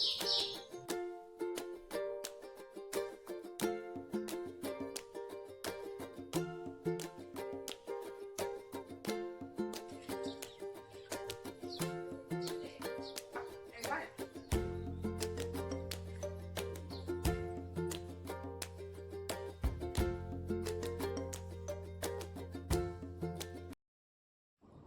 Yeah.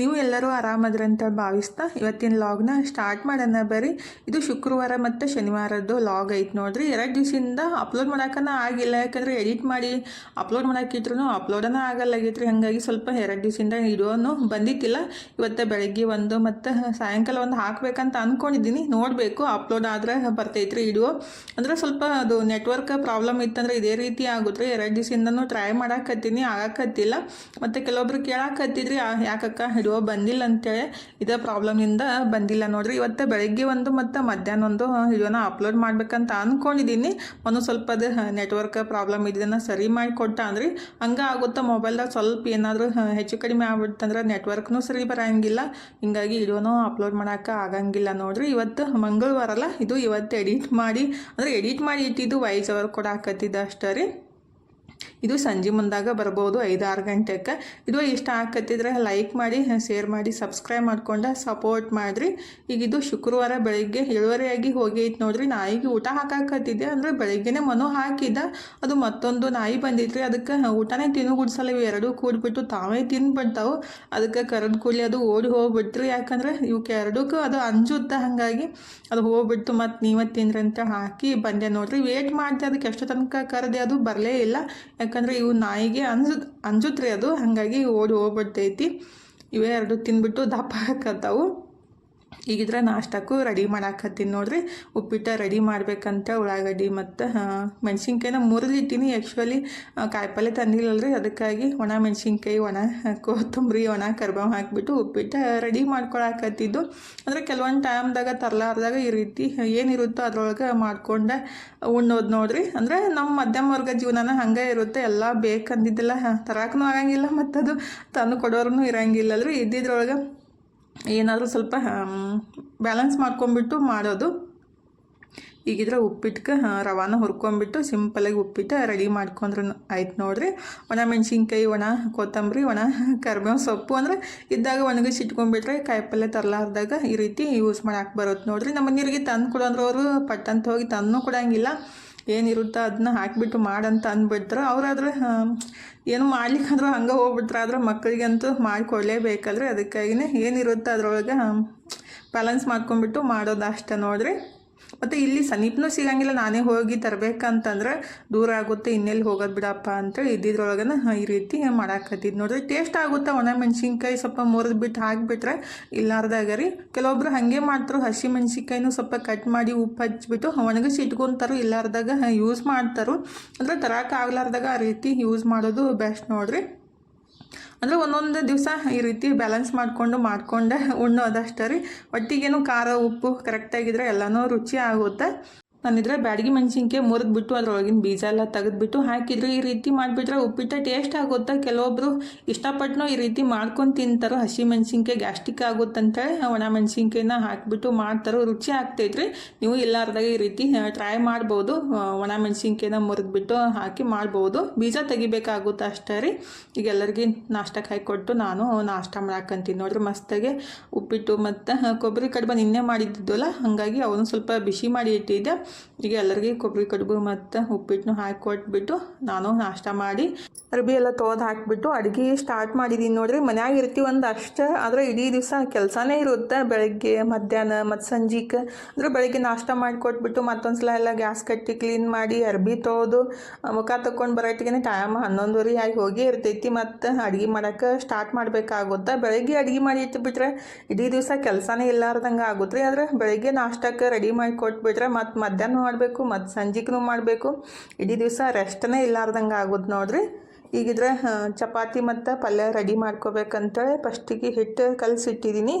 ನೀವು ಎಲ್ಲರೂ ಆರಾಮದ್ರಂತ ಭಾವಿಸ್ತಾ ಇವತ್ತಿನ ಲಾಗ್ನ ಸ್ಟಾರ್ಟ್ ಮಾಡೋಣ ಬರ್ರಿ. ಇದು ಶುಕ್ರವಾರ ಮತ್ತು ಶನಿವಾರದ್ದು ಲಾಗ್ ಐತೆ ನೋಡ್ರಿ. ಎರಡು ದಿವಸದಿಂದ ಅಪ್ಲೋಡ್ ಮಾಡೋಕನ ಆಗಿಲ್ಲ. ಯಾಕಂದರೆ ಎಡಿಟ್ ಮಾಡಿ ಅಪ್ಲೋಡ್ ಮಾಡೋಕ್ಕಿದ್ರು ಅಪ್ಲೋಡನ ರೀ ಹಾಗಾಗಿ ಸ್ವಲ್ಪ ಎರಡು ದಿವಸದಿಂದ ಇಡೋನು ಬಂದಿತ್ತಿಲ್ಲ. ಇವತ್ತು ಬೆಳಗ್ಗೆ ಒಂದು ಮತ್ತು ಸಾಯಂಕಾಲ ಒಂದು ಹಾಕಬೇಕಂತ ಅಂದ್ಕೊಂಡಿದ್ದೀನಿ ನೋಡಬೇಕು, ಅಪ್ಲೋಡ್ ಆದರೆ ಬರ್ತೈತ್ರಿ ವಿಡಿಯೋ ಅಂದ್ರೆ ಸ್ವಲ್ಪ ಅದು ನೆಟ್ವರ್ಕ್ ಪ್ರಾಬ್ಲಮ್ ಇತ್ತಂದ್ರೆ ಇದೇ ರೀತಿ ಆಗುತ್ತೆ ಎರಡು ದಿವಸದಿಂದನೂ ಟ್ರೈ ಮಾಡಾಕತ್ತೀನಿ, ಆಗಕತ್ತಿಲ್ಲ. ಮತ್ತು ಕೆಲವೊಬ್ರು ಕೇಳಾಕತ್ತಿದ್ರಿ ಯಾಕಕ್ಕ ಹಿಡಿಯೋ ಬಂದಿಲ್ಲ ಅಂತೇಳಿ ಇದೇ ಪ್ರಾಬ್ಲಮ್ನಿಂದ ಬಂದಿಲ್ಲ ನೋಡ್ರಿ. ಇವತ್ತು ಬೆಳಗ್ಗೆ ಒಂದು ಮತ್ತು ಮಧ್ಯಾಹ್ನ ಒಂದು ವಿಡಿಯೋನ ಅಪ್ಲೋಡ್ ಮಾಡ್ಬೇಕಂತ ಅಂದ್ಕೊಂಡಿದ್ದೀನಿ ಒಂದು ಸ್ವಲ್ಪ ಅದು ನೆಟ್ವರ್ಕ್ ಪ್ರಾಬ್ಲಮ್ ಇದನ್ನು ಸರಿ ಮಾಡಿ ಕೊಟ್ಟ ಅಂದ್ರಿ ಹಂಗೆ ಆಗುತ್ತೆ? ಮೊಬೈಲ್ದಾಗ ಸ್ವಲ್ಪ ಏನಾದರೂ ಹೆಚ್ಚು ಕಡಿಮೆ ಆಗ್ಬಿಡ್ತಂದ್ರೆ ನೆಟ್ವರ್ಕ್ನೂ ಸರಿ ಬರೋಂಗಿಲ್ಲ. ಹಿಂಗಾಗಿ ವಿಡಿಯೋನೂ ಅಪ್ಲೋಡ್ ಮಾಡೋಕ್ಕೆ ಆಗಂಗಿಲ್ಲ ನೋಡ್ರಿ. ಇವತ್ತು ಮಂಗಳವಾರ ಅಲ್ಲ ಇದು ಇವತ್ತು ಎಡಿಟ್ ಮಾಡಿ, ಅಂದರೆ ಎಡಿಟ್ ಮಾಡಿ ಇಟ್ಟಿದ್ದು ವಾಯ್ಸ್ ಓವರ್ ಕೊಡಾಕತ್ತಿದ್ದ ಅಷ್ಟೇ ರೀ. ಇದು ಸಂಜೆ ಮುಂದಾಗ ಬರ್ಬೋದು ಐದು ಆರು ಗಂಟೆಗೆ ಇದು ಇಷ್ಟ ಆಕತ್ತಿದ್ರೆ ಲೈಕ್ ಮಾಡಿ ಶೇರ್ ಮಾಡಿ ಸಬ್ಸ್ಕ್ರೈಬ್ ಮಾಡ್ಕೊಂಡು ಸಪೋರ್ಟ್ ಮಾಡಿರಿ. ಈಗ ಇದು ಶುಕ್ರವಾರ ಬೆಳಿಗ್ಗೆ ಏಳುವರೆಯಾಗಿ ಹೋಗಿ ಐತೆ ನೋಡ್ರಿ. ನಾಯಿಗೆ ಊಟ ಹಾಕಾಕತ್ತಿದ್ದೆ ಅಂದರೆ ಬೆಳಿಗ್ಗೆನೇ ಮನು ಹಾಕಿದ್ದ. ಅದು ಮತ್ತೊಂದು ನಾಯಿ ಬಂದಿತ್ರಿ. ಅದಕ್ಕೆ ಊಟನೇ ತಿನ್ನು ಇವು ಎರಡೂ ಕೂಡ್ಬಿಟ್ಟು ತಾವೇ ತಿಂದ್ಬಿಡ್ತಾವು ಅದಕ್ಕೆ ಕರೆದು ಕೂಡಲಿ ಅದು ಓಡಿ ಹೋಗ್ಬಿಟ್ರಿ. ಯಾಕಂದ್ರೆ ಇವಕ್ಕೆ ಎರಡಕ್ಕೂ ಅದು ಅಂಜುತ್ತೆ ಹಾಗಾಗಿ ಅದು ಹೋಗ್ಬಿಟ್ಟು ಮತ್ತು ನೀವೇ ತಿಂದ್ರಂತ ಹಾಕಿ ಬಂದೆ ನೋಡ್ರಿ. ವೇಟ್ ಮಾಡ್ತೆ ಅದಕ್ಕೆ ಎಷ್ಟು ತನಕ ಕರೆದೆ. ಅದು ಬರಲೇ ಇಲ್ಲ. ಯಾಕಂದ್ರೆ ಇವು ನಾಯಿಗೆ ಅನ್ಸುತ್ತೆ ಅಂಜುತ್ರಿ ಅದು. ಹಾಗಾಗಿ ಓಡಿ ಹೋಗ್ಬಿಡ್ತೈತಿ. ಇವೇ ಎರಡು ತಿಂದ್ಬಿಟ್ಟು ದಪ್ಪ ಹಾಕತ್ತಾವು ಈಗಿದ್ರೆ ನಾಷ್ಟಕ್ಕೂ ರೆಡಿ ಮಾಡಾಕತ್ತೀನಿ ನೋಡ್ರಿ. ಉಪ್ಪಿಟ್ಟು ರೆಡಿ ಮಾಡ್ಬೇಕಂತ, ಉಳ್ಳಾಗಡ್ಡಿ ಮತ್ತು ಮೆಣಸಿನ್ಕಾಯಿನ ಮುರಿದಿಟ್ಟಿನಿ. ಆ್ಯಕ್ಚುಲಿ ಕಾಯಿಪಲ್ಲೆ ತಂದಿಲ್ಲಲ್ರಿ. ಅದಕ್ಕಾಗಿ ಒಣ ಮೆಣಸಿನ್ಕಾಯಿ, ಒಣ ಕೊತ್ತಂಬರಿ, ಒಣ ಕರ್ಬಾವ್ ಹಾಕಿಬಿಟ್ಟು ಉಪ್ಪಿಟ್ಟು ರೆಡಿ ಮಾಡ್ಕೊಳಕತ್ತಿದ್ದು. ಅಂದರೆ ಕೆಲವೊಂದು ಟೈಮ್ದಾಗ ತರಲಾರ್ದಾಗ ಈ ರೀತಿ ಏನಿರುತ್ತೋ ಅದ್ರೊಳಗೆ ಮಾಡ್ಕೊಂಡೆ ಉಣ್ಣೋದು ನೋಡ್ರಿ. ಅಂದರೆ ನಮ್ಮ ಮಧ್ಯಮ ವರ್ಗ ಜೀವನನ ಹಂಗೆ ಇರುತ್ತೆ. ಎಲ್ಲ ಬೇಕಂದಿದ್ದೆಲ್ಲ ತರಾಕನೂ ಆಗಂಗಿಲ್ಲ ಮತ್ತು ಅದು ತಂದು ಕೊಡೋರು ಇರಂಗಿಲ್ಲಲ್ರಿ. ಇದ್ದಿದ್ರೊಳಗೆ ಏನಾದರೂ ಸ್ವಲ್ಪ ಬ್ಯಾಲೆನ್ಸ್ ಮಾಡ್ಕೊಂಬಿಟ್ಟು ಮಾಡೋದು. ಈಗಿದ್ರೆ ಉಪ್ಪಿಟ್ಗೆ ರವಾನ ಹುರ್ಕೊಂಬಿಟ್ಟು ಸಿಂಪಲಾಗಿ ಉಪ್ಪಿಟ್ಟು ರೆಡಿ ಮಾಡ್ಕೊಂಡ್ರೆ ಆಯ್ತು ನೋಡ್ರಿ. ಒಣ ಮೆಣಸಿನ್ಕಾಯಿ, ಒಣ ಕೊತ್ತಂಬರಿ, ಒಣ ಕರ್ಬೇವು ಸೊಪ್ಪು ಅಂದರೆ ಇದ್ದಾಗ ಒಣಗಿಸಿ ಇಟ್ಕೊಂಡ್ಬಿಟ್ರೆ ಕಾಯಿಪಲ್ಲೆ ತರಲಾರ್ದಾಗ ಈ ರೀತಿ ಯೂಸ್ ಮಾಡಕ್ಕೆ ಬರುತ್ತೆ ನೋಡ್ರಿ. ನಮ್ಮ ನೀರಿಗೆ ತಂದು ಕೊಡೋಂದ್ರೆ ಅವರು ಪಟ್ಟಂತ ಹೋಗಿ ತಂದು ಕೊಡಂಗಿಲ್ಲ. ಏನಿರುತ್ತೋ ಅದನ್ನ ಹಾಕಿಬಿಟ್ಟು ಮಾಡಂತ ಅಂದ್ಬಿಟ್ರೆ. ಅವರಾದ್ರೆ ಏನು ಮಾಡ್ಲಿಕ್ಕಂದ್ರೂ ಹಂಗೆ ಹೋಗ್ಬಿಟ್ರೆ. ಆದ್ರೆ ಮಕ್ಕಳಿಗಂತೂ ಮಾಡಿಕೊಡ್ಲೇಬೇಕಲ್ರಿ. ಅದಕ್ಕಾಗಿನೇ ಏನಿರುತ್ತೋ ಅದರೊಳಗೆ ಬ್ಯಾಲೆನ್ಸ್ ಮಾಡ್ಕೊಂಡ್ಬಿಟ್ಟು ಮಾಡೋದು ಅಷ್ಟೇ ನೋಡ್ರಿ. ಮತ್ತು ಇಲ್ಲಿ ಸಮೀಪನೂ ಸಿಗಂಗಿಲ್ಲ, ನಾನೇ ಹೋಗಿ ತರಬೇಕಂತಂದ್ರೆ ದೂರ ಆಗುತ್ತೆ, ಇನ್ನೆಲ್ಲಿ ಹೋಗೋದು ಬಿಡಪ್ಪ ಅಂತೇಳಿ ಇದ್ದಿದ್ರೊಳಗನ ಈ ರೀತಿ ಮಾಡಾಕತ್ತಿದ್ದು ನೋಡ್ರಿ ಟೇಸ್ಟ್ ಆಗುತ್ತೆ ಒಣ ಮೆಣಸಿನ್ಕಾಯಿ ಸ್ವಲ್ಪ ಮುರಿದು ಬಿಟ್ಟು ಹಾಕಿಬಿಟ್ರೆ ಇಲ್ಲಾರ್ದಾಗ ರೀ ಕೆಲವೊಬ್ರು ಹಾಗೆ ಮಾಡ್ತಾರೆ, ಹಸಿ ಮೆಣಸಿನ್ಕಾಯಿನೂ ಸ್ವಲ್ಪ ಕಟ್ ಮಾಡಿ ಉಪ್ಪು ಹಚ್ಚಿಬಿಟ್ಟು ಒಣಗಿಸಿ ಇಟ್ಕೊತಾರೋ ಇಲ್ಲಾರ್ದಾಗ ಯೂಸ್ ಮಾಡ್ತಾರೋ. ಅಂದರೆ ತರಕ್ಕೆ ಆ ರೀತಿ ಯೂಸ್ ಮಾಡೋದು ಬೆಸ್ಟ್ ನೋಡ್ರಿ. ಅಂದರೆ ಒಂದೊಂದು ದಿವಸ ಈ ರೀತಿ ಬ್ಯಾಲೆನ್ಸ್ ಮಾಡಿಕೊಂಡು ಮಾಡಿಕೊಂಡೆ ಉಣ್ಣೋದಷ್ಟೇ ರೀ. ಒಟ್ಟಿಗೇನು ಖಾರ, ಉಪ್ಪು ಕರೆಕ್ಟಾಗಿದ್ದರೆ ಎಲ್ಲನೂ ರುಚಿ ಆಗುತ್ತೆ. ನಾನಿದ್ರೆ ಬ್ಯಾಡಗಿ ಮೆಣಸಿನ್ಕಾಯಿ ಮುರಿದ್ಬಿಟ್ಟು ಅದ್ರೊಳಗಿನ ಬೀಜ ಎಲ್ಲ ತೆಗೆದ್ಬಿಟ್ಟು ಹಾಕಿದ್ರೆ ಈ ರೀತಿ ಮಾಡಿಬಿಟ್ರೆ ಉಪ್ಪಿಟ್ಟು ಟೇಸ್ಟ್ ಆಗುತ್ತೆ? ಕೆಲವೊಬ್ರು ಇಷ್ಟಪಟ್ಟು ಈ ರೀತಿ ಮಾಡ್ಕೊಂಡು ತಿಂತಾರೋ ಹಸಿ ಮೆಣಸಿನ್ಕಾಯಿ ಗ್ಯಾಸ್ಟಿಕ್ ಆಗುತ್ತಂತೇಳಿ ಒಣ ಮೆಣಸಿನ್ಕಾಯಿನ ಹಾಕಿಬಿಟ್ಟು ಮಾಡ್ತಾರೋ ರುಚಿ ಆಗ್ತೈತ್ರಿ ನೀವು ಇಲ್ಲಾರ್ದಾಗ ಈ ರೀತಿ ಟ್ರೈ ಮಾಡ್ಬೋದು. ಒಣ ಮೆಣಸಿನ್ಕಾಯಿನ ಮುರಿದ್ಬಿಟ್ಟು ಹಾಕಿ ಮಾಡ್ಬೋದು. ಬೀಜ ತೆಗಿಬೇಕಾಗುತ್ತೆ ಅಷ್ಟೇ ರೀ? ಈಗ ಎಲ್ಲರಿಗೆ ನಾಷ್ಟಕ್ಕೆ ಹಾಕಿಕೊಟ್ಟು ನಾನು ನಾಷ್ಟ ಮಾಡಾಕಂತೀನಿ ನೋಡ್ರಿ ಮಸ್ತಾಗೆ. ಉಪ್ಪಿಟ್ಟು ಮತ್ತು ಕೊಬ್ಬರಿ ಕಡ್ಬ ನಿನ್ನೆ ಮಾಡಿದ್ದಿದ್ವಲ್ಲ ಹಾಗಾಗಿ ಅವನು ಸ್ವಲ್ಪ ಬಿಸಿ ಮಾಡಿ ಇಟ್ಟಿದ್ದೆ. ಈಗ ಎಲ್ಲರಿಗೆ ಕೊಬ್ಬರಿ ಕಡುಬು ಮತ್ತು ಉಪ್ಪಿಟ್ಟನ್ನು ಹಾಕಿ ಕೊಟ್ಬಿಟ್ಟು ನಾನು ನಾಷ್ಟ ಮಾಡಿ, ಅರ್ಬಿ ಎಲ್ಲ ತೊಳೆದು ಹಾಕಿಬಿಟ್ಟು ಅಡುಗೆ ಸ್ಟಾರ್ಟ್ ಮಾಡಿದ್ದೀನಿ ನೋಡ್ರಿ. ಮನ್ಯಾಗ ಇರ್ತೀವಿ ಒಂದು ಅಷ್ಟೇ, ಆದರೆ ಇಡೀ ದಿವಸ ಕೆಲಸನೇ ಇರುತ್ತೆ. ಬೆಳಗ್ಗೆ, ಮಧ್ಯಾಹ್ನ, ಮತ್ತು ಸಂಜೆಗೆ ಅಂದರೆ ಬೆಳಗ್ಗೆ ನಾಷ್ಟ ಮಾಡಿ ಕೊಟ್ಬಿಟ್ಟು ಮತ್ತೊಂದು ಸಲ ಎಲ್ಲ ಗ್ಯಾಸ್ ಕಟ್ಟಿ ಕ್ಲೀನ್ ಮಾಡಿ ಅರ್ಬಿ ತೊಳೆದು ಮುಖ ತಗೊಂಡು ಬರೋಟ್ಟಿಗೆ ಟೈಮ್ ಹನ್ನೊಂದುವರೆ ಆಗಿ ಹೋಗಿ ಇರ್ತೈತಿ. ಮತ್ತು ಅಡುಗೆ ಮಾಡೋಕ್ಕೆ ಸ್ಟಾರ್ಟ್ ಮಾಡಬೇಕಾಗುತ್ತೆ. ಬೆಳಗ್ಗೆ ಅಡುಗೆ ಮಾಡಿ ಇಟ್ಬಿಟ್ರೆ ಇಡೀ ದಿವಸ ಕೆಲಸನೇ ಇಲ್ಲಾರ್ದಂಗೆ ಆಗುತ್ತೆ. ರೀ ಆದರೆ ಬೆಳಗ್ಗೆ ನಾಷ್ಟಕ್ಕೆ ರೆಡಿ ಮಾಡಿ ಕೊಟ್ಬಿಟ್ರೆ ಮತ್ತು ಮಧ್ಯಾಹ್ನ ಮಾಡಬೇಕು ಮತ್ತು ಸಂಜೆಗೂ ಮಾಡಬೇಕು. ಇಡೀ ದಿವಸ ರೆಸ್ಟನೇ ಇಲ್ಲಾರ್ದಂಗೆ ಆಗೋದು ನೋಡ್ರಿ. ಈಗಿದ್ರೆ ಚಪಾತಿ ಮತ್ತು ಪಲ್ಯ ರೆಡಿ ಮಾಡ್ಕೋಬೇಕಂತೇಳಿ ಫಸ್ಟಿಗೆ ಹಿಟ್ಟು ಕಲಸಿಟ್ಟಿದ್ದೀನಿ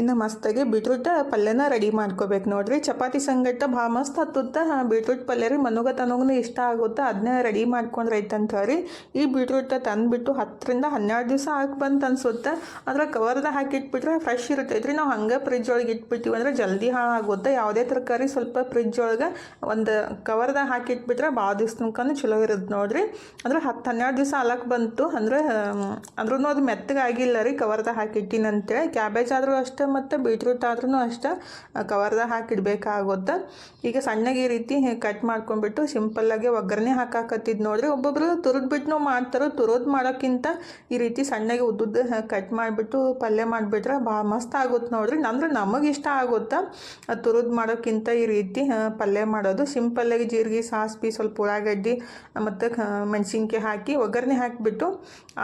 ಇನ್ನು ಮಸ್ತಾಗಿ ಬೀಟ್ರೂಟ್ ಪಲ್ಯನ ರೆಡಿ ಮಾಡ್ಕೋಬೇಕು ನೋಡ್ರಿ. ಚಪಾತಿ ಸಂಗಟ ಭಾಳ ಮಸ್ತ್ ಹತ್ತುತ್ತ. ಬೀಟ್ರೂಟ್ ಪಲ್ಯ ರೀ, ಮನುಗ ತನಗೂ ಇಷ್ಟ ಆಗುತ್ತೆ. ಅದನ್ನ ರೆಡಿ ಮಾಡ್ಕೊಂಡ್ರೆ ಐತಂತ ರೀ. ಈ ಬೀಟ್ರೂಟ್ ತಂದುಬಿಟ್ಟು ಹತ್ತರಿಂದ ಹನ್ನೆರಡು ದಿವಸ ಹಾಕಿ ಬಂತು ಅನ್ಸುತ್ತೆ. ಅದ್ರ ಕವರ್ದಾಗ ಹಾಕಿಟ್ಬಿಟ್ರೆ ಫ್ರೆಶ್ ಇರ್ತೈತೆ ರೀ ನಾವು ಹಂಗೆ ಫ್ರಿಜ್ ಒಳಗೆ ಇಟ್ಬಿಟ್ಟಿವಿ ಅಂದ್ರೆ ಜಲ್ದಿ ಹಾಳಾಗುತ್ತೆ ಯಾವುದೇ ತರಕಾರಿ ಸ್ವಲ್ಪ ಫ್ರಿಜ್ ಒಳಗೆ ಒಂದು ಕವರ್ದಾಗ ಹಾಕಿಟ್ಬಿಟ್ರೆ ಭಾಳ ದಿವ್ಸ ತನಕನೂ ಚಲೋ ಇರುತ್ತೆ ನೋಡ್ರಿ. ಅಂದ್ರೆ ಹತ್ತು ಹನ್ನೆರಡು ದಿವಸ ಅಲಕ್ಕೆ ಬಂತು ಅಂದ್ರೆ ಅಂದ್ರೂ ಅದು ಮೆತ್ತಗಾಗಿಲ್ಲ ರೀ ಕವರ್ದಾಗ ಹಾಕಿಟ್ಟಿನಂತೆ ಕ್ಯಾಬೇಜ್ ಆದರೂ ಅಷ್ಟೇ ಮತ್ತು ಬೀಟ್ರೂಟ್ ಆದ್ರೂ ಅಷ್ಟೇ ಕವರ್ದಾಗ ಹಾಕಿಡ್ಬೇಕಾಗುತ್ತೆ ಈಗ ಸಣ್ಣಗೆ ಈ ರೀತಿ ಕಟ್ ಮಾಡ್ಕೊಂಡ್ಬಿಟ್ಟು ಸಿಂಪಲ್ಲಾಗಿ ಒಗ್ಗರಣೆ ಹಾಕಾಕತ್ತಿದ್ದು ನೋಡ್ರಿ. ಒಬ್ಬೊಬ್ರು ತುರಿದ್ಬಿಟ್ಟು ಮಾಡ್ತಾರೆ, ತುರೋದು ಮಾಡೋಕ್ಕಿಂತ ಈ ರೀತಿ ಸಣ್ಣಗೆ ಉದ್ದುದ್ದು ಕಟ್ ಮಾಡಿಬಿಟ್ಟು ಪಲ್ಯ ಮಾಡಿಬಿಟ್ರೆ ಭಾಳ ಮಸ್ತ್ ಆಗುತ್ತೆ ನೋಡ್ರಿ. ಅಂದ್ರೆ ನಮಗೆ ಇಷ್ಟ ಆಗುತ್ತೆ? ತುರಿದು ಮಾಡೋಕ್ಕಿಂತ ಈ ರೀತಿ ಪಲ್ಯ ಮಾಡೋದು. ಸಿಂಪಲ್ಲಾಗಿ ಜೀರಿಗೆ, ಸಾಸ್ವಿ, ಸ್ವಲ್ಪ ಉಳ್ಳಾಗಡ್ಡಿ ಮತ್ತು ಮೆಣಸಿನ್ಕಾಯಿ ಹಾಕಿ ಒಗ್ಗರಣೆ ಹಾಕಿಬಿಟ್ಟು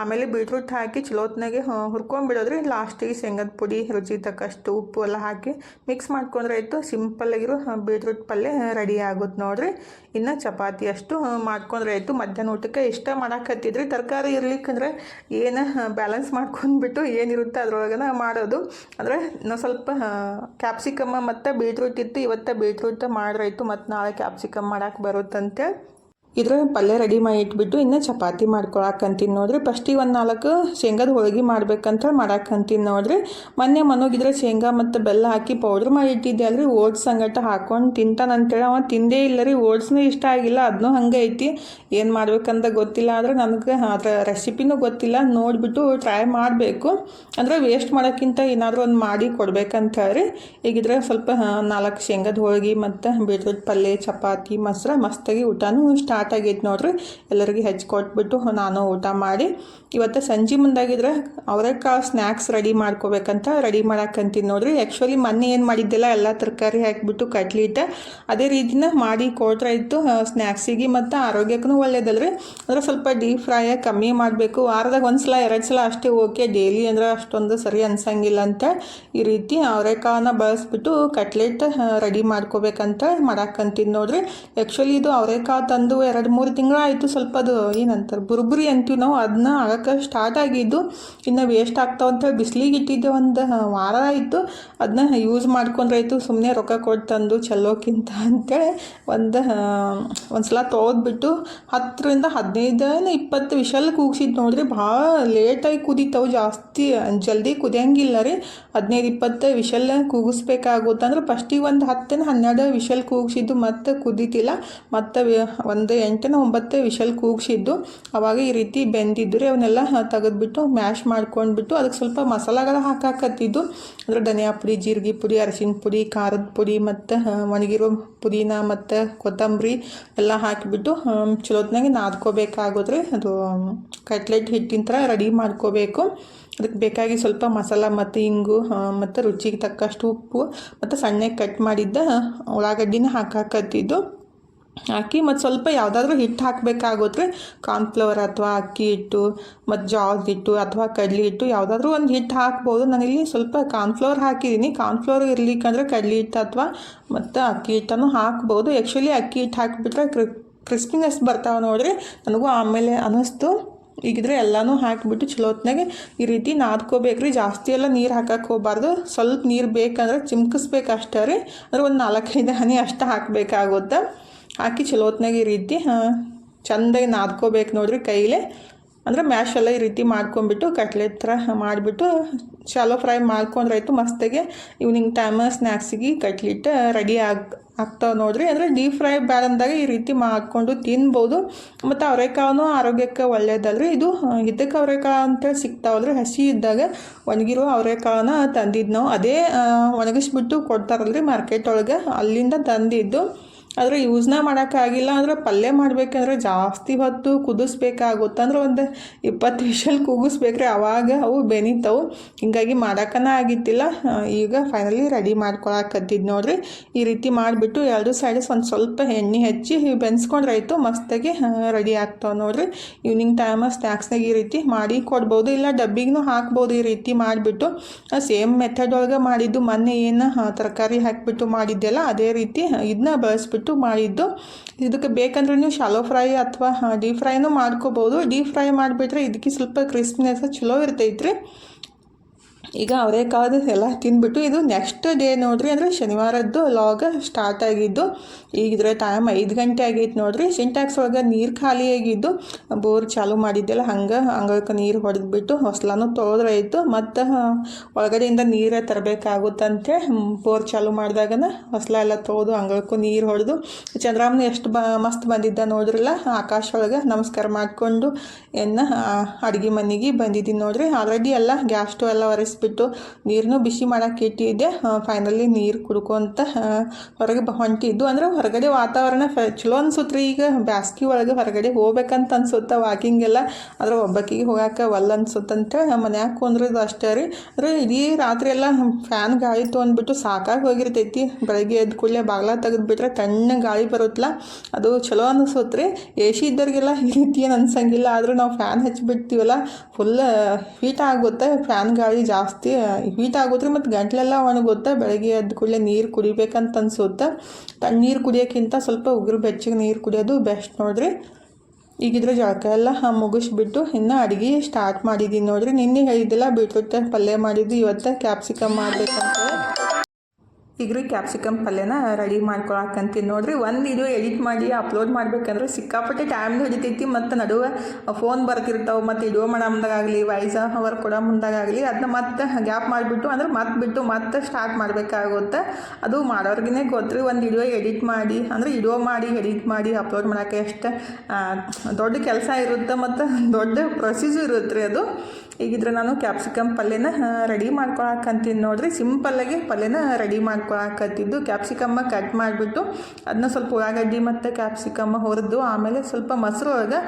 ಆಮೇಲೆ ಬೀಟ್ರೂಟ್ ಹಾಕಿ ಚಲೋತ್ನಾಗೆ ಹುರ್ಕೊಂಡ್ಬಿಡೋದ್ರಿ. ಲಾಸ್ಟಿಗೆ ಶೇಂಗದ ಪುಡಿ ರುಚಿ ತಕ್ಕಷ್ಟು ಉಪ್ಪು ಎಲ್ಲ ಹಾಕಿ ಮಿಕ್ಸ್ ಮಾಡ್ಕೊಂಡ್ರೆ ಆಯಿತು ಸಿಂಪಲ್ಲಾಗಿರೋ ಬೀಟ್ರೂಟ್ ಪಲ್ಯ ರೆಡಿ ಆಗುತ್ತೆ ನೋಡ್ರಿ. ಇನ್ನು ಚಪಾತಿ ಅಷ್ಟು ಮಾಡ್ಕೊಂಡ್ರೆ ಆಯಿತು. ಮಧ್ಯಾಹ್ನ ಊಟಕ್ಕೆ ಇಷ್ಟ ಮಾಡಾಕತ್ತಿದ್ರಿ, ತರಕಾರಿ ಇರ್ಲಿಕ್ಕಂದ್ರೆ ಏನು ಬ್ಯಾಲೆನ್ಸ್ ಮಾಡ್ಕೊಂಡ್ಬಿಟ್ಟು ಏನಿರುತ್ತೆ ಅದ್ರೊಳಗೆ ಮಾಡೋದು. ಅಂದರೆ ನಾವು ಸ್ವಲ್ಪ ಕ್ಯಾಪ್ಸಿಕಮ್ಮ ಮತ್ತು ಬೀಟ್ರೂಟ್ ಇತ್ತು, ಇವತ್ತು ಬೀಟ್ರೂಟ್ ಮಾಡ್ರಾಯ್ತು ಮತ್ತು ನಾಳೆ ಕ್ಯಾಪ್ಸಿಕಮ್ ಮಾಡೋಕ್ಕೆ ಬರುತ್ತಂತೆ. ಇದ್ರ ಪಲ್ಯ ರೆಡಿ ಮಾಡಿ ಇಟ್ಬಿಟ್ಟು ಇನ್ನು ಚಪಾತಿ ಮಾಡ್ಕೊಳಕ್ಕಂತೀನಿ ನೋಡ್ರಿ. ಫಸ್ಟಿಗೆ ಒಂದು ನಾಲ್ಕು ಶೇಂಗಾದ ಹೋಳಿಗೆ ಮಾಡ್ಬೇಕಂತ ಮಾಡಕ್ಕಂತೀನಿ ನೋಡ್ರಿ. ಮೊನ್ನೆ ಮನೋಗಿದ್ರೆ ಶೇಂಗಾ ಮತ್ತು ಬೆಲ್ಲ ಹಾಕಿ ಪೌಡ್ರ್ ಮಾಡಿ ಇಟ್ಟಿದ್ದೆ ಅಲ್ರಿ. ಓಟ್ಸ್ ಸಂಗಟ ಹಾಕೊಂಡು ತಿಂತಾನಂತೇಳಿ ಅವ ತಿಂದೇ ಇಲ್ಲ ರೀ ಓಟ್ಸ್ನೂ ಇಷ್ಟ ಆಗಿಲ್ಲ ಅದನ್ನೂ ಹಂಗೆ ಐತಿ. ಏನು ಮಾಡ್ಬೇಕಂತ ಗೊತ್ತಿಲ್ಲ, ಆದ್ರೆ ನನಗೆ ಅದರ ರೆಸಿಪಿನೂ ಗೊತ್ತಿಲ್ಲ. ನೋಡಿಬಿಟ್ಟು ಟ್ರೈ ಮಾಡಬೇಕು. ಅಂದರೆ ವೇಸ್ಟ್ ಮಾಡೋಕ್ಕಿಂತ ಏನಾದರೂ ಒಂದು ಮಾಡಿ ಕೊಡ್ಬೇಕಂತ ಹೇಳಿ ಈಗಿದ್ರೆ ಸ್ವಲ್ಪ ನಾಲ್ಕು ಶೇಂಗಾದ ಹೋಳಿಗೆ ಮತ್ತು ಬೀಟ್ರೂಟ್ ಪಲ್ಯ, ಚಪಾತಿ, ಮೊಸರ, ಮಸ್ತಾಗಿ ಊಟನೂ ಸ್ಟಾರ್ಟ್ ಆಗೈತೆ ನೋಡ್ರಿ. ಎಲ್ಲರಿಗೂ ಹೆಚ್ಚು ಕೊಟ್ಬಿಟ್ಟು ನಾನು ಊಟ ಮಾಡಿ. ಇವತ್ತು ಸಂಜೆ ಮುಂದಾಗಿದ್ರೆ ಅವರೆಕಾಳು ಸ್ನ್ಯಾಕ್ಸ್ ರೆಡಿ ಮಾಡ್ಕೋಬೇಕಂತ ರೆಡಿ ಮಾಡೋಕ್ಕಂತೀನಿ ನೋಡ್ರಿ. ಆ್ಯಕ್ಚುಲಿ ಮೊನ್ನೆ ಏನು ಮಾಡಿದ್ದಿಲ್ಲ, ಎಲ್ಲ ತರಕಾರಿ ಹಾಕಿಬಿಟ್ಟು ಕಟ್ಲಿಟ್ಟ ಅದೇ ರೀತಿನ ಮಾಡಿ ಕೊಟ್ರೆ ಇತ್ತು ಸ್ನ್ಯಾಕ್ಸಿಗೆ ಮತ್ತು ಆರೋಗ್ಯಕ್ಕೂ ಒಳ್ಳೇದಲ್ರಿ. ಅಂದರೆ ಸ್ವಲ್ಪ ಡೀಪ್ ಫ್ರೈ ಕಮ್ಮಿ ಮಾಡಬೇಕು. ವಾರದಾಗ ಒಂದು ಸಲ ಎರಡು ಸಲ ಅಷ್ಟೇ ಓಕೆ. ಡೈಲಿ ಅಂದರೆ ಅಷ್ಟೊಂದು ಸರಿ ಅನ್ಸಂಗಿಲ್ಲ ಅಂತ ಈ ರೀತಿ ಅವರೆಕಾಳನ್ನ ಬಳಸ್ಬಿಟ್ಟು ಕಟ್ಲೆಟ್ ರೆಡಿ ಮಾಡ್ಕೋಬೇಕಂತ ಮಾಡಕ್ಕಂತೀನಿ ನೋಡ್ರಿ. ಆ್ಯಕ್ಚುಲಿ ಇದು ಅವರೆಕಾಳು ತಂದು ಎರಡು ಮೂರು ತಿಂಗಳಾಯಿತು ಸ್ವಲ್ಪ ಅದು ಏನಂತಾರೆ, ಬುರುಬುರಿ ಅಂತೀವಿ ನಾವು ಅದನ್ನ ಆಗಕ್ಕೆ ಸ್ಟಾರ್ಟ್ ಆಗಿದ್ದು ಇನ್ನು ವೇಸ್ಟ್ ಆಗ್ತಾವ ಅಂತೇಳಿ ಬಿಸಿಲಿಗೆ ಇಟ್ಟಿದ್ದೆ ಒಂದು ವಾರ ಆಯಿತು. ಅದನ್ನ ಯೂಸ್ ಮಾಡ್ಕೊಂಡ್ರಾಯ್ತು ಸುಮ್ಮನೆ ರೊಕ್ಕ ಕೊಟ್ಟು ತಂದು ಚೆಲ್ಲೋಕ್ಕಿಂತ ಅಂತೇಳಿ ಒಂದು ಒಂದು ಸಲ ತೊಳೆದ್ಬಿಟ್ಟು ಹತ್ತರಿಂದ ಹದಿನೈದು ಇಪ್ಪತ್ತು ವಿಷಲ್ ಕೂಗ್ಸಿದ್ದು ನೋಡ್ರಿ, ಭಾಳ ಲೇಟಾಗಿ ಕುದೀತಾವೆ, ಜಾಸ್ತಿ, ಜಲ್ದಿ ಕುದಿಯಂಗಿಲ್ಲ ರೀ. ಹದಿನೈದು ಇಪ್ಪತ್ತು ವಿಷಲ್ ಕೂಗಿಸ್ಬೇಕಾಗುತ್ತೆ ಅಂದ್ರೆ ಫಸ್ಟಿಗೆ ಒಂದು ಹತ್ತಿನ ಹನ್ನೆರಡು ವಿಷಲ್ ಕೂಗಿಸಿದ್ದು ಮತ್ತೆ ಕುದೀತಿಲ್ಲ. ಮತ್ತು ಒಂದು ಎಂಟನ ಒಂಬತ್ತು ವಿಷಲ್ ಕೂಗಿಸಿದ್ದು, ಅವಾಗ ಈ ರೀತಿ ಬೆಂದಿದ್ದರೆ, ಅವನ್ನೆಲ್ಲ ತೆಗೆದುಬಿಟ್ಟು ಮ್ಯಾಶ್ ಮಾಡ್ಕೊಂಡ್ಬಿಟ್ಟು ಅದಕ್ಕೆ ಸ್ವಲ್ಪ ಮಸಾಲೆಗಳು ಹಾಕಾಕತ್ತಿದ್ದು. ಅಂದರೆ ಧನಿಯಾ ಪುಡಿ, ಜೀರಿಗೆ ಪುಡಿ, ಅರಿಶಿನ ಪುಡಿ, ಖಾರದ ಪುಡಿ ಮತ್ತು ಒಣಗಿರೋ ಪುದೀನ ಮತ್ತು ಕೊತ್ತಂಬರಿ ಎಲ್ಲ ಹಾಕಿಬಿಟ್ಟು ಚಲೋತ್ನಾಗೆ ನಾದ್ಕೋಬೇಕಾಗೋದ್ರೆ. ಅದು, ಕಟ್ಲೆಟ್ ಹಿಟ್ಟಿನ ಥರ ರೆಡಿ ಮಾಡ್ಕೋಬೇಕು. ಅದಕ್ಕೆ ಬೇಕಾಗಿ ಸ್ವಲ್ಪ ಮಸಾಲ ಮತ್ತು ಇಂಗು ಮತ್ತು ರುಚಿಗೆ ತಕ್ಕಷ್ಟು ಉಪ್ಪು ಮತ್ತು ಸಣ್ಣಗೆ ಕಟ್ ಮಾಡಿದ್ದ ಉಳ್ಳಾಗಡ್ಡಿನ ಹಾಕಾಕತ್ತಿದ್ದು. ಹಾಕಿ ಮತ್ತು ಸ್ವಲ್ಪ ಯಾವುದಾದ್ರೂ ಹಿಟ್ಟು ಹಾಕಬೇಕಾಗುತ್ತೆ. ಕಾರ್ನ್ಫ್ಲವರ್ ಅಥವಾ ಅಕ್ಕಿ ಹಿಟ್ಟು, ಮತ್ತು ಜೋಳದ ಹಿಟ್ಟು ಅಥವಾ ಕಡ್ಲೆ ಹಿಟ್ಟು ಯಾವುದಾದ್ರೂ ಒಂದು ಹಿಟ್ಟು ಹಾಕ್ಬೋದು. ನಾನಿಲ್ಲಿ ಸ್ವಲ್ಪ ಕಾರ್ನ್ಫ್ಲವರ್ ಹಾಕಿದ್ದೀನಿ. ಕಾರ್ನ್ಫ್ಲವರ್ ಇರ್ಲಿಕ್ಕಂದ್ರೆ ಕಡ್ಲಿ ಹಿಟ್ಟು ಅಥವಾ ಮತ್ತು ಅಕ್ಕಿ ಹಿಟ್ಟನ್ನು ಹಾಕ್ಬೋದು. ಆ್ಯಕ್ಚುಲಿ ಅಕ್ಕಿ ಹಿಟ್ಟು ಹಾಕಿಬಿಟ್ರೆ ಕ್ರಿ ಕ್ರಿಸ್ಪಿನೆಸ್ ಬರ್ತಾವೆ ನೋಡ್ರಿ. ನನಗೂ ಆಮೇಲೆ ಅನ್ನಿಸ್ತು. ಈಗಿದ್ರೆ ಎಲ್ಲನೂ ಹಾಕಿಬಿಟ್ಟು ಚಲೋತ್ನಾಗೆ ಈ ರೀತಿ ನಾದ್ಕೋಬೇಕ್ರಿ. ಜಾಸ್ತಿ ಎಲ್ಲ ನೀರು ಹಾಕಕ್ಕೆ ಹೋಗಬಾರ್ದು. ಸ್ವಲ್ಪ ನೀರು ಬೇಕಂದ್ರೆ ಚಿಮ್ಕಿಸ್ಬೇಕು ಅಷ್ಟೇ ರೀ. ಅಂದರೆ ಒಂದು ನಾಲ್ಕೈದು ಹನಿ ಅಷ್ಟು ಹಾಕಬೇಕಾಗುತ್ತೆ. ಹಾಕಿ ಚಲೋ ಹೊತ್ನಾಗ ಈ ರೀತಿ ಚೆಂದಾಗಿ ನಾದ್ಕೋಬೇಕು ನೋಡ್ರಿ ಕೈಲೇ. ಅಂದ್ರೆ ಮ್ಯಾಶ್ ಎಲ್ಲ ಈ ರೀತಿ ಮಾಡ್ಕೊಂಬಿಟ್ಟು ಕಟ್ಲೆಟ್ ಥರ ಮಾಡಿಬಿಟ್ಟು ಶಾಲೋ ಫ್ರೈ ಮಾಡ್ಕೊಂಡ್ರಾಯ್ತು ಮಸ್ತಾಗೆ. ಈವ್ನಿಂಗ್ ಟೈಮ್ ಸ್ನ್ಯಾಕ್ಸಿಗೆ ಕಟ್ಲಿಟ್ಟು ರೆಡಿ ಆಗಿ, ಆಗ್ತಾವೆ ನೋಡ್ರಿ. ಅಂದರೆ ಡೀಪ್ ಫ್ರೈ ಬ್ಯಾಡ ಅಂದಾಗ ಈ ರೀತಿ ಮಾಡಿಕೊಂಡು ತಿನ್ಬೋದು. ಮತ್ತು ಅವರೆಕಾಳು ಆರೋಗ್ಯಕ್ಕೆ ಒಳ್ಳೇದಲ್ರಿ. ಇದು ಇದಕ್ಕೆ ಅವರೆಕಾಳು ಅಂತೇಳಿ ಸಿಗ್ತಾವಲ್ರಿ. ಹಸಿ ಇದ್ದಾಗ ಒಣಗಿರೋ ಅವರೆಕಾಳನ್ನ ತಂದಿದ್ದು ನಾವು. ಅದೇ ಒಣಗಿಸ್ಬಿಟ್ಟು ಕೊಡ್ತಾರಲ್ರಿ ಮಾರ್ಕೆಟ್ ಒಳಗೆ. ಅಲ್ಲಿಂದ ತಂದಿದ್ದು. ಆದರೆ ಯೂಸ್ನ ಮಾಡೋಕ್ಕಾಗಿಲ್ಲ ಅಂದರೆ ಪಲ್ಯ ಮಾಡಬೇಕಂದ್ರೆ ಜಾಸ್ತಿ ಹೊತ್ತು ಕುದಿಸ್ಬೇಕಾಗುತ್ತೆ. ಅಂದ್ರೆ ಒಂದು ಇಪ್ಪತ್ತು ವಿಷಲ್ ಕೂಗಿಸ್ಬೇಕ್ರೆ ಅವಾಗ ಅವು ಬೆನಿತವು. ಹಿಂಗಾಗಿ ಮಾಡೋಕ್ಕನ ಆಗಿತ್ತಿಲ್ಲ. ಈಗ ಫೈನಲಿ ರೆಡಿ ಮಾಡ್ಕೊಳಕತ್ತಿದ್ದು ನೋಡ್ರಿ. ಈ ರೀತಿ ಮಾಡಿಬಿಟ್ಟು ಎರಡು ಸೈಡಸ್ ಒಂದು ಸ್ವಲ್ಪ ಎಣ್ಣೆ ಹಚ್ಚಿ ಬೆನ್ಸ್ಕೊಂಡ್ರೆ ಆಯಿತು, ಮಸ್ತಾಗಿ ರೆಡಿ ಆಗ್ತಾವೆ ನೋಡ್ರಿ. ಈವ್ನಿಂಗ್ ಟೈಮ ಸ್ನ್ಯಾಕ್ಸ್ನಾಗ ಈ ರೀತಿ ಮಾಡಿ ಕೊಡ್ಬೋದು. ಇಲ್ಲ ಡಬ್ಬಿಗೂ ಹಾಕ್ಬೋದು ಈ ರೀತಿ ಮಾಡಿಬಿಟ್ಟು. ಸೇಮ್ ಮೆಥಡ್ ಒಳಗೆ ಮಾಡಿದ್ದು ಮೊನ್ನೆ ಏನು ತರಕಾರಿ ಹಾಕಿಬಿಟ್ಟು ಮಾಡಿದ್ದೆಲ್ಲ, ಅದೇ ರೀತಿ ಇದನ್ನ ಬಳಸ್ಬಿಟ್ಟು ಮಾಡಿದ್ದು. ಇದಕ್ಕೆ ಬೇಕಂದ್ರೆ ನೀವು ಶಾಲೋ ಫ್ರೈ ಅಥವಾ ಡೀಪ್ ಫ್ರೈನೂ ಮಾಡ್ಕೋಬೋದು. ಡೀಪ್ ಫ್ರೈ ಮಾಡಿಬಿಟ್ರೆ ಇದಕ್ಕೆ ಸ್ವಲ್ಪ ಕ್ರಿಸ್ಪಿನೆಸ್ ಚಲೋ ಇರ್ತೈತ್ರಿ. ಈಗ ಅವರೇಕಾಳು ಎಲ್ಲ ತಿಂದ್ಬಿಟ್ಟು ಇದು ನೆಕ್ಸ್ಟ್ ಡೇ ನೋಡ್ರಿ ಅಂದರೆ ಶನಿವಾರದ್ದು ಲಾಗ ಸ್ಟಾರ್ಟ್ ಆಗಿದ್ದು, ಈಗ ಟೈಮ್ ಐದು ಗಂಟೆ ಆಗೈತೆ ನೋಡ್ರಿ. ಸಿಂಟ್ಯಾಕ್ಸ್ ಒಳಗೆ ನೀರು ಖಾಲಿ ಆಗಿದ್ದು, ಬೋರ್ ಚಾಲು ಮಾಡಿದ್ದೆಲ್ಲ ಹಂಗೆ ಹಂಗಕ್ಕೆ ನೀರು ಹೊಡೆದ್ಬಿಟ್ಟು ಹೊಸ್ಲಾನು ತೊಳೆದ್ರಾಯ್ತು ಮತ್ತು ಒಳಗಡೆಯಿಂದ ನೀರು ತರಬೇಕಾಗುತ್ತಂತೆ. ಬೋರ್ ಚಾಲು ಮಾಡಿದಾಗನ ಹೊಸಲ ಎಲ್ಲ ತೊಳೆದು ಅಂಗಳಕ್ಕೂ ನೀರು ಹೊಡೆದು, ಚಂದ್ರಾಮನ ಎಷ್ಟು ಬ, ಮಸ್ತ್ ಬಂದಿದ್ದ ನೋಡ್ರಲ್ಲ. ಆಕಾಶ ಒಳಗೆ ನಮಸ್ಕಾರ ಮಾಡಿಕೊಂಡು ಎನ್ನ ಅಡುಗೆ ಮನೆಗೆ ಬಂದಿದ್ದೀನಿ ನೋಡ್ರಿ. ಆಲ್ರೆಡಿ ಎಲ್ಲ ಗ್ಯಾಸ್ ಎಲ್ಲ ಒರೆಸ್ಬಿಟ್ಟು ನೀರನ್ನು ಬಿಸಿ ಮಾಡೋಕ್ಕೆ ಇಟ್ಟಿದ್ದೆ ಫೈನಲಿ ನೀರು ಕುಡ್ಕೊಂತ ಹೊರಗೆ ಹೊಂಟಿದ್ದು ಅಂದ್ರೆ ಹೊರಗಡೆ ವಾತಾವರಣ ಫ ಚಲೋ ಅನ್ಸುತ್ತೆ ರೀ ಈಗ. ಬ್ಯಾಸ್ಗೆ ಒಳಗೆ ಹೊರಗಡೆ ಹೋಗ್ಬೇಕಂತ ಅನ್ಸುತ್ತೆ ವಾಕಿಂಗ್ ಎಲ್ಲ. ಆದರೆ ಒಬ್ಬಕ್ಕಿಗೆ ಹೋಗಕ್ಕೆ ಒಲ್ಲ ಅನ್ಸುತ್ತಂತ. ಮನ್ಯಾಗ ಕುಂದ್ರದ್ದು ಅಷ್ಟೇ ರೀ. ಅಂದರೆ ಇಡೀ ರಾತ್ರಿ ಎಲ್ಲ ಫ್ಯಾನ್ ಗಾಳಿ ಅಂದ್ಬಿಟ್ಟು ಸಾಕಾಗಿ ಹೋಗಿರ್ತೈತಿ. ಬೆಳಗ್ಗೆ ಎದ್ದು ಕೂಡಲೇ ಬಾಗ್ಲ ತೆಗೆದುಬಿಟ್ರೆ ತಣ್ಣ ಗಾಳಿ ಬರುತ್ತಲ್ಲ ಅದು ಚಲೋ ಅನಿಸುತ್ತೆ ರೀ ಎ ಸಿ ಇದ್ದವ್ರಿಗೆಲ್ಲ ಈ ರೀತಿ ಏನು ಅನ್ಸಂಗಿಲ್ಲ. ಆದರೂ ನಾವು ಫ್ಯಾನ್ ಹಚ್ಚಿಬಿಡ್ತೀವಲ್ಲ ಫುಲ್ ಹೀಟ್ ಆಗುತ್ತೆ. ಫ್ಯಾನ್ ಗಾಳಿ ಜಾಸ್ತಿ ಹೀಟ್ ಆಗೋದ್ರೆ ಮತ್ತು ಗಂಟ್ಲೆಲ್ಲ ಒಣಗುತ್ತೆ ಬೆಳಗ್ಗೆ ಎದ್ದ ಕೂಡಲೇ ನೀರು ಕುಡಿಬೇಕಂತ ಅನ್ಸುತ್ತೆ. ತಣ್ಣೀರು ಕುಡಿಯೋಕ್ಕಿಂತ ಸ್ವಲ್ಪ ಉಗುರು ಬೆಚ್ಚಗೆ ನೀರು ಕುಡಿಯೋದು ಬೆಸ್ಟ್ ನೋಡ್ರಿ. ಈಗಿದ್ರೆ ಜಳಕ ಎಲ್ಲ ಮುಗಿಸ್ಬಿಟ್ಟು ಇನ್ನೂ ಅಡುಗೆ ಸ್ಟಾರ್ಟ್ ಮಾಡಿದ್ದೀನಿ ನೋಡ್ರಿ. ನಿನ್ನೆ ಹೇಳಿದ್ದಿಲ್ಲ, ಬೀಟ್ರೂಟ್ ಪಲ್ಯ ಮಾಡಿದ್ದು ಇವತ್ತು ಕ್ಯಾಪ್ಸಿಕಮ್ ಮಾಡ್ಬೇಕಂತ ಈಗ ರೀ ಕ್ಯಾಪ್ಸಿಕಮ್ ಪಲ್ಯನ ರೆಡಿ ಮಾಡ್ಕೊಳಕಂತೀನಿ. ನೋಡ್ರಿ, ಒಂದು ವಿಡಿಯೋ ಎಡಿಟ್ ಮಾಡಿ ಅಪ್ಲೋಡ್ ಮಾಡಬೇಕಂದ್ರೆ ಸಿಕ್ಕಾಪಟ್ಟೆ ಟೈಮ್ ಹಿಡಿತೈತಿ. ಮತ್ತು ನಡುವೆ ಫೋನ್ ಬರ್ತಿರ್ತಾವೆ. ಮತ್ತು ವಿಡಿಯೋ ಮಾಡೋ ಮುಂದಾಗಲಿ ವಾಯ್ಸ್ ಅವರ್ ಕೊಡೋ ಮುಂದಾಗಲಿ ಅದನ್ನ ಮತ್ತೆ ಗ್ಯಾಪ್ ಮಾಡಿಬಿಟ್ಟು, ಅಂದ್ರೆ ಮತ್ತೆ ಬಿಟ್ಟು ಮತ್ತೆ ಸ್ಟಾರ್ಟ್ ಮಾಡಬೇಕಾಗುತ್ತೆ. ಅದು ಮಾಡೋರ್ಗೇ ಗೊತ್ತು ರೀ ಒಂದು ವಿಡಿಯೋ ಎಡಿಟ್ ಮಾಡಿ, ಅಂದರೆ ವಿಡಿಯೋ ಮಾಡಿ ಎಡಿಟ್ ಮಾಡಿ ಅಪ್ಲೋಡ್ ಮಾಡೋಕ್ಕೆ ಎಷ್ಟು ದೊಡ್ಡ ಕೆಲಸ ಇರುತ್ತೆ, ಮತ್ತು ದೊಡ್ಡ ಪ್ರೊಸೀಜರ್ ಇರುತ್ತೆ ರೀ ಅದು. ಈಗಿದ್ರೆ ನಾನು ಕ್ಯಾಪ್ಸಿಕಮ್ ಪಲ್ಯನ ರೆಡಿ ಮಾಡ್ಕೊಳಕಂತೀನಿ ನೋಡ್ರಿ. ಸಿಂಪಲ್ಲಾಗಿ ಪಲ್ಯನ ರೆಡಿ ಮಾಡ್ಕೊಳಕತ್ತಿದ್ದು. ಕ್ಯಾಪ್ಸಿಕಮ್ಮ ಕಟ್ ಮಾಡಿಬಿಟ್ಟು ಅದನ್ನ ಸ್ವಲ್ಪ ಉಳ್ಳಾಗಡ್ಡಿ ಮತ್ತು ಕ್ಯಾಪ್ಸಿಕಮ್ಮ ಹುರಿದು, ಆಮೇಲೆ ಸ್ವಲ್ಪ ಮೊಸರು ಒಳಗೆ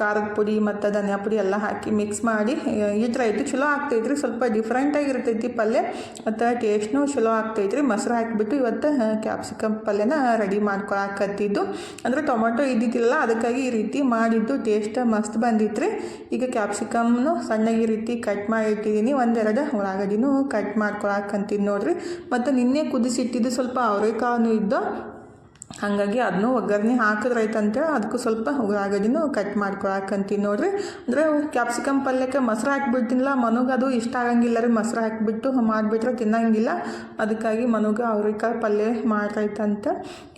ಖಾರದ ಪುಡಿ ಮತ್ತು ಧನಿಯಾ ಪುಡಿ ಎಲ್ಲ ಹಾಕಿ ಮಿಕ್ಸ್ ಮಾಡಿ ಇಟ್ರೆ ಐತಿ ಚಲೋ ಆಗ್ತೈತ್ರಿ. ಸ್ವಲ್ಪ ಡಿಫ್ರೆಂಟಾಗಿರ್ತೈತಿ ಪಲ್ಯ, ಮತ್ತು ಟೇಸ್ಟ್ನೂ ಚಲೋ ಆಗ್ತೈತ್ರಿ. ಮೊಸರು ಹಾಕಿಬಿಟ್ಟು ಇವತ್ತು ಕ್ಯಾಪ್ಸಿಕಮ್ ಪಲ್ಯನ ರೆಡಿ ಮಾಡ್ಕೊಳಕತ್ತಿದ್ದು. ಅಂದರೆ ಟೊಮೊಟೊ ಇದ್ದಿದ್ದಿಲ್ಲ ಅದಕ್ಕಾಗಿ ಈ ರೀತಿ ಮಾಡಿದ್ದು ಟೇಸ್ಟ್ ಮಸ್ತ್ ಬಂದಿತ್ತು ಈಗ ಕ್ಯಾಪ್ಸಿಕಮ್ನು ಸಣ್ಣಗೆ ಈ ರೀತಿ ಕಟ್ ಮಾಡಿ ಇಟ್ಟಿದ್ದೀನಿ ಒಂದೆರಡು ಉಳ್ಳಾಗಡ್ಡಿನೂ ಕಟ್ ಮಾಡ್ಕೊಳಕಂತೀನಿ ನೋಡ್ರಿ. ಮತ್ತು ನಿನ್ನೆ ಕುದಿಸಿಟ್ಟಿದ್ದು ಸ್ವಲ್ಪ ಅವರೆಕಾಳು ಇದ್ದು ಹಾಗಾಗಿ ಅದನ್ನು ಒಗ್ಗರಣೆ ಹಾಕಿದ್ರೈತಂತೇಳಿ ಅದಕ್ಕೂ ಸ್ವಲ್ಪ ಉಳ್ಳಾಗಡ್ಡಿನೂ ಕಟ್ ಮಾಡ್ಕೊಳಕಂತೀನಿ ನೋಡಿರಿ. ಅಂದರೆ ಕ್ಯಾಪ್ಸಿಕಮ್ ಪಲ್ಯಕ್ಕೆ ಮೊಸರು ಹಾಕಿಬಿಡ್ತೀನಿಲ್ಲ ಮನುಗೆ ಅದು ಇಷ್ಟ ಆಗಂಗಿಲ್ಲ ರೀ, ಮೊಸರು ಹಾಕಿಬಿಟ್ಟು ಮಾಡಿಬಿಟ್ರೆ ತಿನ್ನಂಗಿಲ್ಲ. ಅದಕ್ಕಾಗಿ ಮನುಗೆ ಅವ್ರಿಕಾಯಿ ಪಲ್ಯ ಮಾಡ್ರೈತಂತ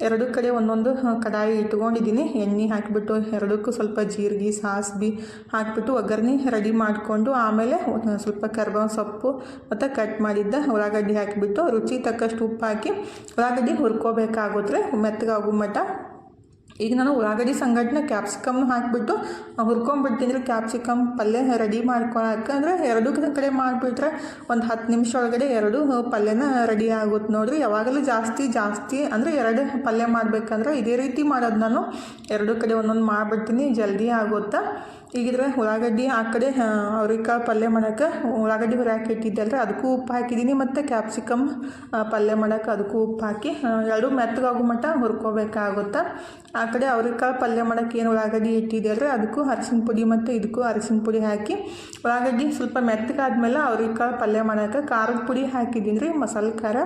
ಎರಡು ಕಡೆ ಒಂದೊಂದು ಕಡಾಯಿ ಇಟ್ಕೊಂಡಿದ್ದೀನಿ ಎಣ್ಣೆ ಹಾಕಿಬಿಟ್ಟು ಎರಡಕ್ಕೂ ಸ್ವಲ್ಪ ಜೀರಿಗೆ, ಸಾಸ್ಬಿ ಹಾಕಿಬಿಟ್ಟು ಒಗ್ಗರಣೆ ರೆಡಿ ಮಾಡಿಕೊಂಡು, ಆಮೇಲೆ ಸ್ವಲ್ಪ ಕರ್ಬೇವು ಸೊಪ್ಪು ಮತ್ತು ಕಟ್ ಮಾಡಿದ್ದ ಉಳ್ಳಾಗಡ್ಡಿ ಹಾಕಿಬಿಟ್ಟು ರುಚಿ ತಕ್ಕಷ್ಟು ಉಪ್ಪು ಹಾಕಿ ಉಳ್ಳಾಗಡ್ಡಿ ಹುರ್ಕೋಬೇಕಾಗುತ್ತೆ ಮೆತ್ತಗಾಗೋ ಮಟ್ಟ ಈಗ ನಾನು ಉಳ್ಳಾಗಡ್ಡಿ ಸಂಘಟನೆ ಕ್ಯಾಪ್ಸಿಕಮ್ ಹಾಕಿಬಿಟ್ಟು ಹುರ್ಕೊಂಡ್ಬಿಡ್ತೀನಿ ಕ್ಯಾಪ್ಸಿಕಮ್ ಪಲ್ಯ ರೆಡಿ ಮಾಡ್ಕೊಳಕ್ಕೆ. ಅಂದರೆ ಎರಡೂ ಕಡೆ ಮಾಡಿಬಿಟ್ರೆ ಒಂದು ಹತ್ತು ನಿಮಿಷ ಒಳಗಡೆ ಎರಡು ಪಲ್ಯನ ರೆಡಿ ಆಗುತ್ತೆ ನೋಡಿರಿ. ಯಾವಾಗಲೂ ಜಾಸ್ತಿ ಜಾಸ್ತಿ ಅಂದರೆ ಎರಡು ಪಲ್ಯ ಮಾಡಬೇಕಂದ್ರೆ ಇದೇ ರೀತಿ ಮಾಡೋದು ನಾನು. ಎರಡೂ ಕಡೆ ಒಂದೊಂದು ಮಾಡಿಬಿಡ್ತೀನಿ, ಜಲ್ದಿ ಆಗುತ್ತೆ. ಈಗಿದ್ರೆ ಉಳ್ಳಾಗಡ್ಡಿ ಆ ಕಡೆ ಅವ್ರಿಕಾಳು ಪಲ್ಯ ಮಾಡೋಕೆ ಉಳ್ಳಾಗಡ್ಡಿ ಹುರಿಯಾಕೆ ಇಟ್ಟಿದ್ದಲ್ರಿ, ಅದಕ್ಕೂ ಉಪ್ಪು ಹಾಕಿದ್ದೀನಿ ಮತ್ತು ಕ್ಯಾಪ್ಸಿಕಮ್ ಪಲ್ಯ ಮಾಡೋಕೆ ಅದಕ್ಕೂ ಉಪ್ಪು ಹಾಕಿ ಎರಡು ಮೆತ್ತಗಾಗೋ ಮಟ್ಟ ಹುರ್ಕೋಬೇಕಾಗುತ್ತೆ. ಆ ಕಡೆ ಅವ್ರಿಕಾಯಿ ಪಲ್ಯ ಮಾಡೋಕೆ ಏನು ಉಳ್ಳಾಗಡ್ಡಿ ಇಟ್ಟಿದ್ದಲ್ರಿ, ಅದಕ್ಕೂ ಅರಿಶಿನ ಪುಡಿ ಮತ್ತು ಇದಕ್ಕೂ ಅರಿಶಿನ ಪುಡಿ ಹಾಕಿ, ಉಳ್ಳಾಗಡ್ಡಿ ಸ್ವಲ್ಪ ಮೆತ್ತಗಾದ್ಮೇಲೆ ಅವ್ರಿಕಾಯಿ ಪಲ್ಯ ಮಾಡೋಕೆ ಖಾರದ ಪುಡಿ ಹಾಕಿದ್ದೀನಿ ರೀ ಮಸಾಲೆ ಖಾರ.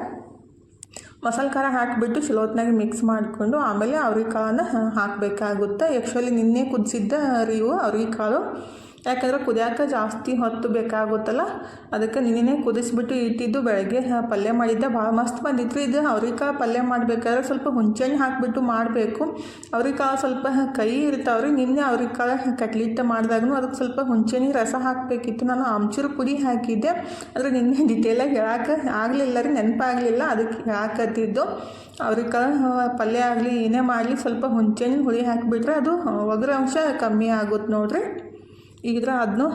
ಮಸಾಲೆ ಖಾರ ಹಾಕಿಬಿಟ್ಟು ಚಲೋತ್ನಾಗೆ ಮಿಕ್ಸ್ ಮಾಡಿಕೊಂಡು ಆಮೇಲೆ ಅವ್ರಿಕಾಳನ್ನು ಹಾಕಬೇಕಾಗುತ್ತೆ. ಆ್ಯಕ್ಚುಲಿ ನಿನ್ನೆ ಕುದಿಸಿದ್ದ ರೀವು ಅವ್ರಿಕಾಳು. ಯಾಕಂದ್ರೆ ಕುದಿಯೋಕೆ ಜಾಸ್ತಿ ಹೊತ್ತು ಬೇಕಾಗುತ್ತಲ್ಲ, ಅದಕ್ಕೆ ನಿನ್ನೆ ಕುದಿಸ್ಬಿಟ್ಟು ಇಟ್ಟಿದ್ದು ಬೆಳಗ್ಗೆ ಪಲ್ಯ ಮಾಡಿದ್ದೆ. ಭಾಳ ಮಸ್ತ್ ಬಂದಿತ್ತು ಇದು. ಅವ್ರಿಕಾಳು ಪಲ್ಯ ಮಾಡಬೇಕಾದ್ರೆ ಸ್ವಲ್ಪ ಹುಂಚೆಹಣ್ಣು ಹಾಕಿಬಿಟ್ಟು ಮಾಡಬೇಕು. ಅವ್ರಿಕಾಳು ಸ್ವಲ್ಪ ಕೈ ಇರ್ತಾವ್ರಿ. ನಿನ್ನೆ ಅವ್ರಿಕಾಳು ಕಟ್ಲಿಟ್ಟು ಮಾಡಿದಾಗೂ ಅದಕ್ಕೆ ಸ್ವಲ್ಪ ಹುಂಚೆಹಣ್ಣಿ ರಸ ಹಾಕಬೇಕಿತ್ತು. ನಾನು ಆಮ್ಚೂರು ಪುಡಿ ಹಾಕಿದ್ದೆ. ಆದರೆ ನಿನ್ನೆ ಡಿಟೇಲಾಗಿ ಹೇಳಕ್ಕೆ ಆಗಲಿಲ್ಲ ರೀ, ನೆನಪಾಗಲಿಲ್ಲ. ಅದಕ್ಕೆ ಹೇಳಕತ್ತಿದ್ದು ಅವ್ರಿಕಾಳು ಪಲ್ಯ ಆಗಲಿ, ಏನೇ ಮಾಡಲಿ, ಸ್ವಲ್ಪ ಹುಂಚೆಹಣ್ಣು ಹುಳಿ ಹಾಕಿಬಿಟ್ರೆ ಅದು ಒಗ್ರ ಅಂಶ ಕಮ್ಮಿ ಆಗುತ್ತೆ ನೋಡ್ರಿ. ಈಗಿದ್ರೆ ಅದನ್ನು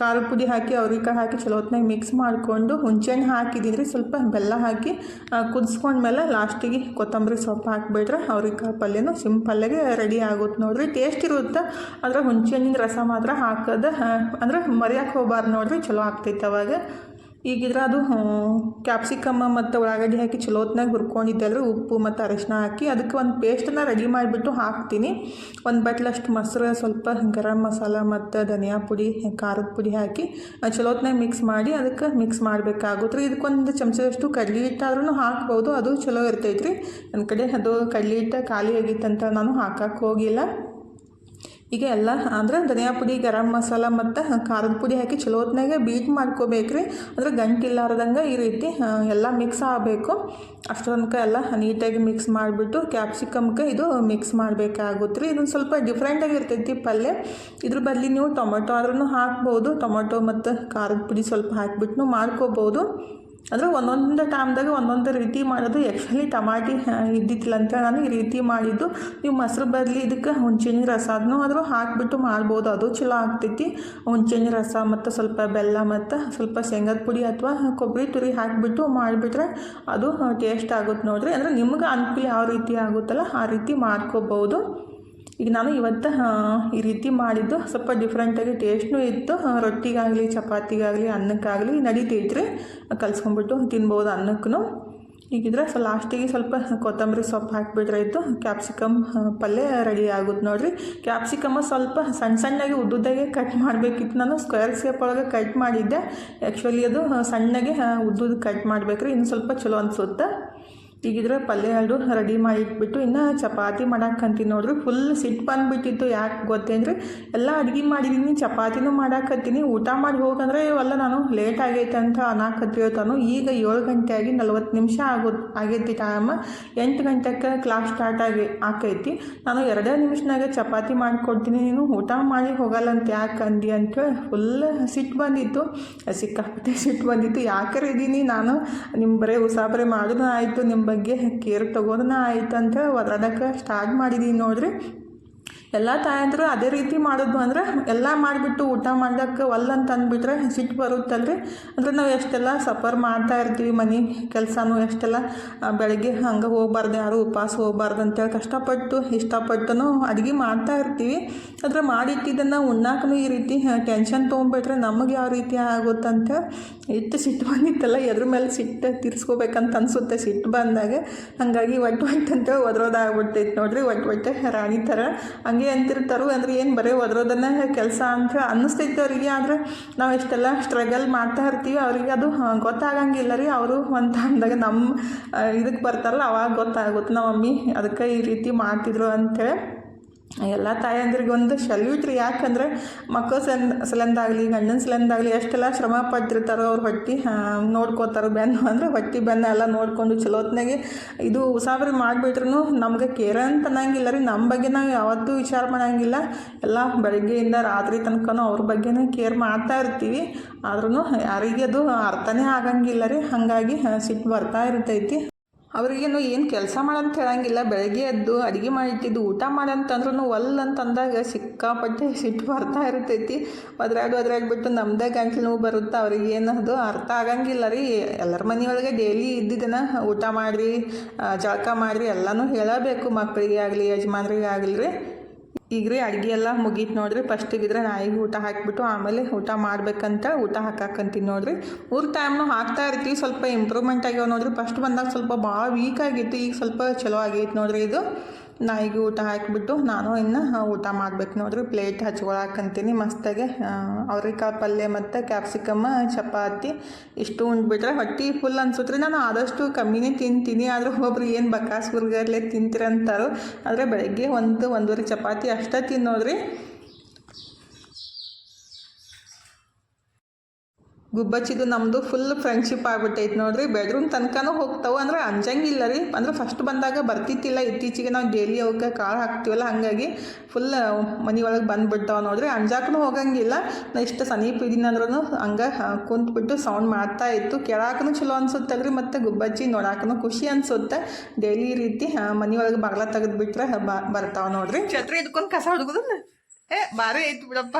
ಖಾರ ಪುಡಿ ಹಾಕಿ ಅವ್ರಿಕಾಯಿ ಹಾಕಿ ಚಲೋ ಹೊತ್ನಾಗ ಮಿಕ್ಸ್ ಮಾಡಿಕೊಂಡು ಹುಂಚೆಹಣ್ಣು ಹಾಕಿದ್ದೀನಿ ಸ್ವಲ್ಪ ಬೆಲ್ಲ ಹಾಕಿ ಕುದಿಸ್ಕೊಂಡ್ಮೇಲೆ ಲಾಸ್ಟಿಗೆ ಕೊತ್ತಂಬರಿ ಸೊಪ್ಪು ಹಾಕಿಬಿಟ್ರೆ ಅವ್ರಿಕಾಯಿ ಪಲ್ಯನೂ ಸಿಂಪಲ್ಲಾಗೆ ರೆಡಿ ಆಗುತ್ತೆ ನೋಡ್ರಿ. ಟೇಸ್ಟ್ ಇರುತ್ತೆ, ಆದರೆ ಹುಂಚೆಹಣ್ಣಿನ ರಸ ಮಾತ್ರ ಹಾಕೋದು ಅಂದ್ರೆ ಮರ್ಯಾಕೆ ಹೋಗ್ಬಾರ್ದು ನೋಡ್ರಿ, ಚಲೋ ಆಗ್ತೈತೆ ಅವಾಗ. ಈಗಿದ್ರೆ ಅದು ಕ್ಯಾಪ್ಸಿಕಮ್ ಮತ್ತು ಉಳ್ಳಾಗಡ್ಡಿ ಹಾಕಿ ಚಲೋತ್ನಾಗ ಹುರ್ಕೊಂಡಿದ್ದಲ್ರಿ ಉಪ್ಪು ಮತ್ತು ಅರಿಶಿನ ಹಾಕಿ, ಅದಕ್ಕೆ ಒಂದು ಪೇಸ್ಟನ್ನ ರೆಡಿ ಮಾಡಿಬಿಟ್ಟು ಹಾಕ್ತೀನಿ. ಒಂದು ಬಟ್ಲಷ್ಟು ಮೊಸರು, ಸ್ವಲ್ಪ ಗರಂ ಮಸಾಲ ಮತ್ತು ಧನಿಯಾ ಪುಡಿ, ಖಾರದ ಪುಡಿ ಹಾಕಿ ಚಲೋತ್ನಾಗ ಮಿಕ್ಸ್ ಮಾಡಿ, ಅದಕ್ಕೆ ಮಿಕ್ಸ್ ಮಾಡಬೇಕಾಗುತ್ತೆ ರೀ. ಇದಕ್ಕೊಂದು ಚಮಚದಷ್ಟು ಕಡ್ಲಿ ಹಿಟ್ಟಾದ್ರೂ ಹಾಕ್ಬೋದು, ಅದು ಚಲೋ ಇರ್ತೈತೆ ರೀ ನನ್ನ ಕಡೆ ಅದು ಕಡ್ಲಿ ಹಿಟ್ಟು ಖಾಲಿ ಆಗಿತ್ತಂತ ನಾನು ಹಾಕಕ್ಕೆ ಹೋಗಿಲ್ಲ. ಈಗ ಎಲ್ಲ ಅಂದ್ರೆ ಧನಿಯಾ ಪುಡಿ, ಗರಂ ಮಸಾಲ ಮತ್ತು ಖಾರದ ಪುಡಿ ಹಾಕಿ ಚಲೋ ಹೊತ್ನಾಗೆ ಬೀಟ್ ಮಾಡ್ಕೋಬೇಕ್ರಿ. ಅಂದ್ರೆ ಗಂಟಿಲ್ಲಾರ್ದಂಗೆ ಈ ರೀತಿ ಎಲ್ಲ ಮಿಕ್ಸ್ ಆಗಬೇಕು. ಅಷ್ಟರ ಎಲ್ಲ ನೀಟಾಗಿ ಮಿಕ್ಸ್ ಮಾಡಿಬಿಟ್ಟು ಕ್ಯಾಪ್ಸಿಕಮ್ಗೆ ಇದು ಮಿಕ್ಸ್ ಮಾಡಬೇಕಾಗುತ್ತೆ ರೀ ಇದೊಂದು ಸ್ವಲ್ಪ ಡಿಫ್ರೆಂಟಾಗಿ ಇರ್ತೈತಿ ಪಲ್ಯ. ಇದ್ರ ಬದಲಿ ನೀವು ಟೊಮೊಟೊ ಆದ್ರೂ ಹಾಕ್ಬೋದು. ಟೊಮೆಟೊ ಮತ್ತು ಖಾರದ ಪುಡಿ ಸ್ವಲ್ಪ ಹಾಕಿಬಿಟ್ಟು ಮಾಡ್ಕೋಬೋದು. ಅಂದರೆ ಒಂದೊಂದು ಟೈಮ್ದಾಗ ಒಂದೊಂದು ರೀತಿ ಮಾಡೋದು ಆ್ಯಕ್ಚುಲಿ ಟಮಾಟಿ ಇದ್ದಿತ್ತಿಲ್ಲ ಅಂತ ನಾನು ಈ ರೀತಿ ಮಾಡಿದ್ದು. ನೀವು ಮೊಸರು ಬದಲಿ ಇದಕ್ಕೆ ಹುಣ್ಚಿನ ಅದನ್ನು ಆದರೂ ಹಾಕಿಬಿಟ್ಟು ಮಾಡ್ಬೋದು. ಅದು ಚಲೋ ಆಗ್ತೈತಿ. ಹುಣ್ಚಿನ ರಸ ಮತ್ತು ಸ್ವಲ್ಪ ಬೆಲ್ಲ ಮತ್ತು ಸ್ವಲ್ಪ ಶೇಂಗದ ಪುಡಿ ಅಥವಾ ಕೊಬ್ಬರಿ ತುರಿ ಹಾಕಿಬಿಟ್ಟು ಮಾಡಿಬಿಟ್ರೆ ಅದು ಟೇಸ್ಟ್ ಆಗುತ್ತೆ ನೋಡಿರಿ. ಅಂದರೆ ನಿಮ್ಗೆ ಅನುಕೂಲ ಯಾವ ರೀತಿ ಆಗುತ್ತಲ್ಲ ಆ ರೀತಿ ಮಾಡ್ಕೋಬೋದು. ಈಗ ನಾನು ಇವತ್ತು ಈ ರೀತಿ ಮಾಡಿದ್ದು. ಸ್ವಲ್ಪ ಡಿಫ್ರೆಂಟಾಗಿ ಟೇಸ್ಟ್ನೂ ಇತ್ತು. ರೊಟ್ಟಿಗಾಗಲಿ, ಚಪಾತಿಗಾಗಲಿ, ಅನ್ನಕ್ಕಾಗಲಿ ನಡೀತೈತ್ರಿ ಕಲ್ಸ್ಕೊಂಬಿಟ್ಟು ತಿನ್ಬೋದು ಅನ್ನಕ್ಕೂ ಈಗಿದ್ರೆ ಸೊ ಲಾಸ್ಟಿಗೆ ಸ್ವಲ್ಪ ಕೊತ್ತಂಬರಿ ಸೊಪ್ಪು ಹಾಕಿಬಿಟ್ರೆ ಇತ್ತು ಕ್ಯಾಪ್ಸಿಕಮ್ ಪಲ್ಯ ರೆಡಿ ಆಗುತ್ತೆ ನೋಡಿರಿ. ಕ್ಯಾಪ್ಸಿಕಮ್ಮ ಸ್ವಲ್ಪ ಸಣ್ಣ ಸಣ್ಣಗೆ ಉದ್ದುದ್ದಾಗೆ ಕಟ್ ಮಾಡಬೇಕಿತ್ತು ನಾನು. ಸ್ಕ್ವೇರ್ ಶೇಪ್ ಒಳಗೆ ಕಟ್ ಮಾಡಿದ್ದೆ. ಆ್ಯಕ್ಚುಲಿ ಅದು ಸಣ್ಣಗೆ ಉದ್ದುದ್ದು ಕಟ್ ಮಾಡಬೇಕ್ರಿ. ಇನ್ನು ಸ್ವಲ್ಪ ಚಲೋ ಅನಿಸುತ್ತೆ. ಈಗಿದ್ರೆ ಪಲ್ಯ ಎರಡು ರೆಡಿ ಮಾಡಿ ಇಟ್ಬಿಟ್ಟು ಇನ್ನು ಚಪಾತಿ ಮಾಡಾಕಂತೀನಿ ನೋಡ್ರಿ. ಫುಲ್ ಸಿಟ್ಟು ಬಂದುಬಿಟ್ಟಿತ್ತು ಯಾಕೆ ಗೊತ್ತೇನ್ರಿ ಎಲ್ಲ ಅಡುಗೆ ಮಾಡಿದ್ದೀನಿ ಚಪಾತಿನೂ ಮಾಡಾಕತ್ತೀನಿ ಊಟ ಮಾಡಿ ಹೋಗಂದ್ರೆ ಇವೆಲ್ಲ ನಾನು ಲೇಟ್ ಆಗೈತೆ ಅಂತ ಅನ್ನಕತ್ತಿರ್ತಾನು ಈಗ ಏಳು ಗಂಟೆ ಆಗಿ ನಲ್ವತ್ತು ನಿಮಿಷ ಆಗೋ, ಆಗೈತಿ ಟೈಮ್ ಎಂಟು ಗಂಟೆಗೆ ಕ್ಲಾಸ್ ಸ್ಟಾರ್ಟ್ ಆಗಿ, ಆಕೈತಿ. ನಾನು ಎರಡೇ ನಿಮಿಷನಾಗ ಚಪಾತಿ ಮಾಡಿಕೊಡ್ತೀನಿ. ನೀನು ಊಟ ಮಾಡಿ ಹೋಗಲ್ಲ ಅಂತ ಯಾಕೆ ಅಂದಿ ಅಂತ ಫುಲ್ ಸಿಟ್ಟು ಬಂದಿತ್ತು. ಸಿಕ್ಕಾಪಟ್ಟೆ ಸಿಟ್ಟು ಬಂದಿತ್ತು. ಯಾಕರೆ ಇದ್ದೀನಿ ನಾನು? ನಿಮ್ಮ ಬರೀ ಉಸಾಬರೆ ಮಾಡೋದು ಆಯಿತು ನಿಮ್ಮ ಬಗ್ಗೆ ಕೇರ್ ತಗೋದನ್ನ ಆಯ್ತು ಅಂತ ಅದಕ್ಕೆ ಸ್ಟಾರ್ಟ್ ಮಾಡಿದ್ದೀನಿ ನೋಡ್ರಿ. ಎಲ್ಲ ತಾಯಂದರು ಅದೇ ರೀತಿ ಮಾಡೋದು ಅಂದರೆ ಎಲ್ಲ ಮಾಡಿಬಿಟ್ಟು ಊಟ ಮಾಡೋಕ್ಕೆ ಒಲ್ಲ ಅಂತ ಅಂದ್ಬಿಟ್ರೆ ಸಿಟ್ಟು ಬರುತ್ತಲ್ರಿ ಅಂದ್ರೆ ನಾವು ಎಷ್ಟೆಲ್ಲ ಸಫರ್ ಮಾಡ್ತಾ ಇರ್ತೀವಿ ಮನೆ ಕೆಲಸನೂ ಎಷ್ಟೆಲ್ಲ ಬೆಳಗ್ಗೆ ಹಂಗೆ ಹೋಗ್ಬಾರ್ದು, ಯಾರು ಉಪವಾಸ ಹೋಗ್ಬಾರ್ದು ಅಂತೇಳಿ ಕಷ್ಟಪಟ್ಟು ಇಷ್ಟಪಟ್ಟು ಅಡುಗೆ ಮಾಡ್ತಾ ಇರ್ತೀವಿ. ಆದರೆ ಮಾಡಿಟ್ಟಿದ್ದನ್ನು ಉಣ್ಣಾಕೂ ಈ ರೀತಿ ಟೆನ್ಷನ್ ತೊಗೊಂಬಿಟ್ರೆ ನಮಗೆ ಯಾವ ರೀತಿ ಆಗುತ್ತಂತ ಎಷ್ಟು ಸಿಟ್ಟು ಬಂದಿತ್ತಲ್ಲ, ಎದ್ರ ಮೇಲೆ ಸಿಟ್ಟು ತೀರ್ಸ್ಕೋಬೇಕಂತ ಅನಿಸುತ್ತೆ ಸಿಟ್ಟು ಬಂದಾಗ. ಹಾಗಾಗಿ ಒಟ್ಟು ಒಟ್ಟು ಒದ್ರೋದಾಗ್ಬಿಡ್ತೈತೆ ನೋಡ್ರಿ ಒಟ್ಟು ಒಟ್ಟು ರಾಣಿ ಥರ. ಹಂಗೆ ಅಂತಿರ್ತಾರು ಅಂದ್ರೆ ಏನು ಬರೀ ಒದ್ರೋದನ್ನ ಕೆಲಸ ಅಂತ ಅನ್ನಿಸ್ತೈತೆ ಅವರಿಗೆ. ಆದರೆ ನಾವು ಇಷ್ಟೆಲ್ಲ ಸ್ಟ್ರಗಲ್ ಮಾಡ್ತಾ ಇರ್ತೀವಿ. ಅವರಿಗೆ ಅದು ಗೊತ್ತಾಗಂಗಿಲ್ಲ ರೀ. ಅವರು ಒಂದು ಟೈಮ್ದಾಗ ನಮ್ಮ ಇದಕ್ಕೆ ಬರ್ತಾರಲ್ಲ, ಅವಾಗ ಗೊತ್ತಾಗುತ್ತೆ. ನಮ್ಮ ಮಮ್ಮಿ ಅದಕ್ಕೆ ಈ ರೀತಿ ಮಾಡ್ತಿದ್ರು ಅಂತೇಳಿ ಎಲ್ಲ ತಾಯಂದ್ರಿಗೊಂದು ಸಲ್ಯೂಟ್ ರೀ. ಯಾಕಂದ್ರೆ ಮಕ್ಕಳ ಸಲ ಸಲಂದಾಗಲಿ ಗಂಡನ ಸಲಂದಾಗಲಿ ಎಷ್ಟೆಲ್ಲ ಶ್ರಮ ಪಟ್ಟಿರ್ತಾರೋ ಅವ್ರ ಹೊಟ್ಟಿ ನೋಡ್ಕೋತಾರೆ ಬೆನ್ನು ಅಂದ್ರೆ ಹೊಟ್ಟಿ ಬೆನ್ನು ಎಲ್ಲ ನೋಡ್ಕೊಂಡು ಚಲೋ ಹೊತ್ನಾಗೆ ಇದು ಉಸಾಬರಿ ಮಾಡಿಬಿಟ್ರು ನಮ್ಗೆ ಕೇರ ಅಂತ ಅನ್ನಂಗಿಲ್ಲ ರೀ. ನಮ್ಮ ಬಗ್ಗೆ ನಾವು ಯಾವತ್ತೂ ವಿಚಾರ ಮಾಡೋಂಗಿಲ್ಲ. ಎಲ್ಲ ಬೆಳಗ್ಗೆಯಿಂದ ರಾತ್ರಿ ತನಕನೂ ಅವ್ರ ಬಗ್ಗೆನೇ ಕೇರ್ ಮಾಡ್ತಾ ಇರ್ತೀವಿ. ಆದ್ರೂ ಯಾರಿಗೆ ಅದು ಅರ್ಥನೇ ಆಗಂಗಿಲ್ಲ ರೀ. ಹಾಗಾಗಿ ಸಿಟ್ಟು ಬರ್ತಾ ಇರ್ತೈತಿ. ಅವ್ರಿಗೇನು ಏನು ಕೆಲಸ ಮಾಡಂತ ಹೇಳಂಗಿಲ್ಲ. ಬೆಳಗ್ಗೆ ಎದ್ದು ಅಡುಗೆ ಮಾಡಿಟ್ಟಿದ್ದು ಊಟ ಮಾಡಂತಂದ್ರೂ ಒಲ್ ಅಂತಂದಾಗ ಸಿಕ್ಕಾಪಟ್ಟೆ ಸಿಟ್ಟು ಬರ್ತಾ ಇರ್ತೈತಿ. ಒದ್ರಾಡಿ ಒದ್ರಾಡ್ಬಿಟ್ಟು ನಮ್ದೇ ಗಂಟ್ಲು ನೋವು ಬರುತ್ತೆ. ಅವ್ರಿಗೆ ಏನದು ಅರ್ಥ ಆಗಂಗಿಲ್ಲ ರೀ. ಎಲ್ಲರ ಮನೆಯೊಳಗೆ ಡೈಲಿ ಇದ್ದಿದ್ದನ ಊಟ ಮಾಡಿರಿ ಜಳಕ ಮಾಡಿರಿ, ಎಲ್ಲನೂ ಹೇಳಬೇಕು ಮಕ್ಕಳಿಗೆ ಆಗಲಿ ಯಜಮಾನ್ರಿಗೆ ಆಗಲಿ ರೀ. ಈಗ ರೀ ಅಡುಗೆ ಎಲ್ಲ ಮುಗೀತು ನೋಡ್ರಿ. ಫಸ್ಟಿಗಿದ್ರೆ ನಾಯಿಗೆ ಊಟ ಹಾಕಿಬಿಟ್ಟು ಆಮೇಲೆ ಊಟ ಮಾಡ್ಬೇಕಂತ ಊಟ ಹಾಕಾಕಂತೀನಿ ನೋಡ್ರಿ. ಊರ್ ಟೈಮ್ನು ಹಾಕ್ತಾ ಇರ್ತೀವಿ. ಸ್ವಲ್ಪ ಇಂಪ್ರೂವ್ಮೆಂಟ್ ಆಗ್ಯಾವ ನೋಡ್ರಿ. ಫಸ್ಟ್ ಬಂದಾಗ ಸ್ವಲ್ಪ ಭಾಳ ವೀಕ್ ಆಗಿತ್ತು. ಈಗ ಸ್ವಲ್ಪ ಚಲೋ ಆಗೈತೆ ನೋಡ್ರಿ ಇದು. ನಾಯಿಗೆ ಊಟ ಹಾಕಿಬಿಟ್ಟು ನಾನು ಇನ್ನು ಊಟ ಮಾಡ್ಬೇಕು ನೋಡ್ರಿ. ಪ್ಲೇಟ್ ಹಚ್ಕೊಳಕಂತೀನಿ ಮಸ್ತಾಗೆ. ಅವ್ರಿಕಾಯಿ ಪಲ್ಯ ಮತ್ತು ಕ್ಯಾಪ್ಸಿಕಮ್ ಚಪಾತಿ ಇಷ್ಟು ಉಂಡ್ಬಿಟ್ರೆ ಹೊಟ್ಟೆ ಫುಲ್ ಅನ್ಸುತ್ತೆ ನಾನು ಆದಷ್ಟು ಕಮ್ಮಿನೇ ತಿಂತೀನಿ. ಆದರೆ ಒಬ್ಬೊಬ್ರು ಏನು ಬಕಾಸ್ ಹುರ್ಗರ್ಲೆ ತಿಂತೀರಂತಾರೋ. ಆದರೆ ಬೆಳಗ್ಗೆ ಒಂದು, ಒಂದೂವರೆ ಚಪಾತಿ ಅಷ್ಟೇ ತಿನ್ನೋದ್ರಿ. ಗುಬ್ಬಚ್ಚಿದು ನಮ್ಮದು ಫುಲ್ ಫ್ರೆಂಡ್ಶಿಪ್ ಆಗಿಬಿಟ್ಟೈತೆ ನೋಡ್ರಿ. ಬೆಡ್ರೂಮ್ ತನಕನೂ ಹೋಗ್ತಾವೆ ಅಂದ್ರೆ ಅಂಜಂಗಿಲ್ಲ ರೀ. ಅಂದ್ರೆ ಫಸ್ಟ್ ಬಂದಾಗ ಬರ್ತಿತ್ತಿಲ್ಲ. ಇತ್ತೀಚೆಗೆ ನಾವು ಡೈಲಿ ಅವಕ್ಕೆ ಕಾಳು ಹಾಕ್ತೀವಲ್ಲ, ಹಾಗಾಗಿ ಫುಲ್ ಮನೆ ಒಳಗೆ ಬಂದುಬಿಡ್ತಾವೆ ನೋಡ್ರಿ. ಅಂಜಾಕೂ ಹೋಗಂಗಿಲ್ಲ. ನಾ ಇಷ್ಟು ಸಮೀಪ ಇದೀನಿ ಅಂದ್ರೂ ಹಂಗೆ ಕುಂತ್ಬಿಟ್ಟು ಸೌಂಡ್ ಮಾಡ್ತಾ ಇತ್ತು. ಕೇಳಾಕನು ಚಲೋ ಅನ್ಸುತ್ತಲ್ರಿ ಮತ್ತು ಗುಬ್ಬಚ್ಚಿ ನೋಡಾಕನು ಖುಷಿ ಅನ್ಸುತ್ತೆ. ಡೈಲಿ ರೀತಿ ಮನೆ ಒಳಗೆ ಬಾಗ್ಲ ತೆಗೆದ್ಬಿಟ್ರೆ ಬರ್ತಾವೆ ನೋಡ್ರಿ. ಛತ್ರಿ ಇದ್ಕೊಂಡು ಕಸ ಹುಡುಗುದನ್ನ? ಏ, ಬಾರಿ ಐತಿ ಬಿಡಪ್ಪ.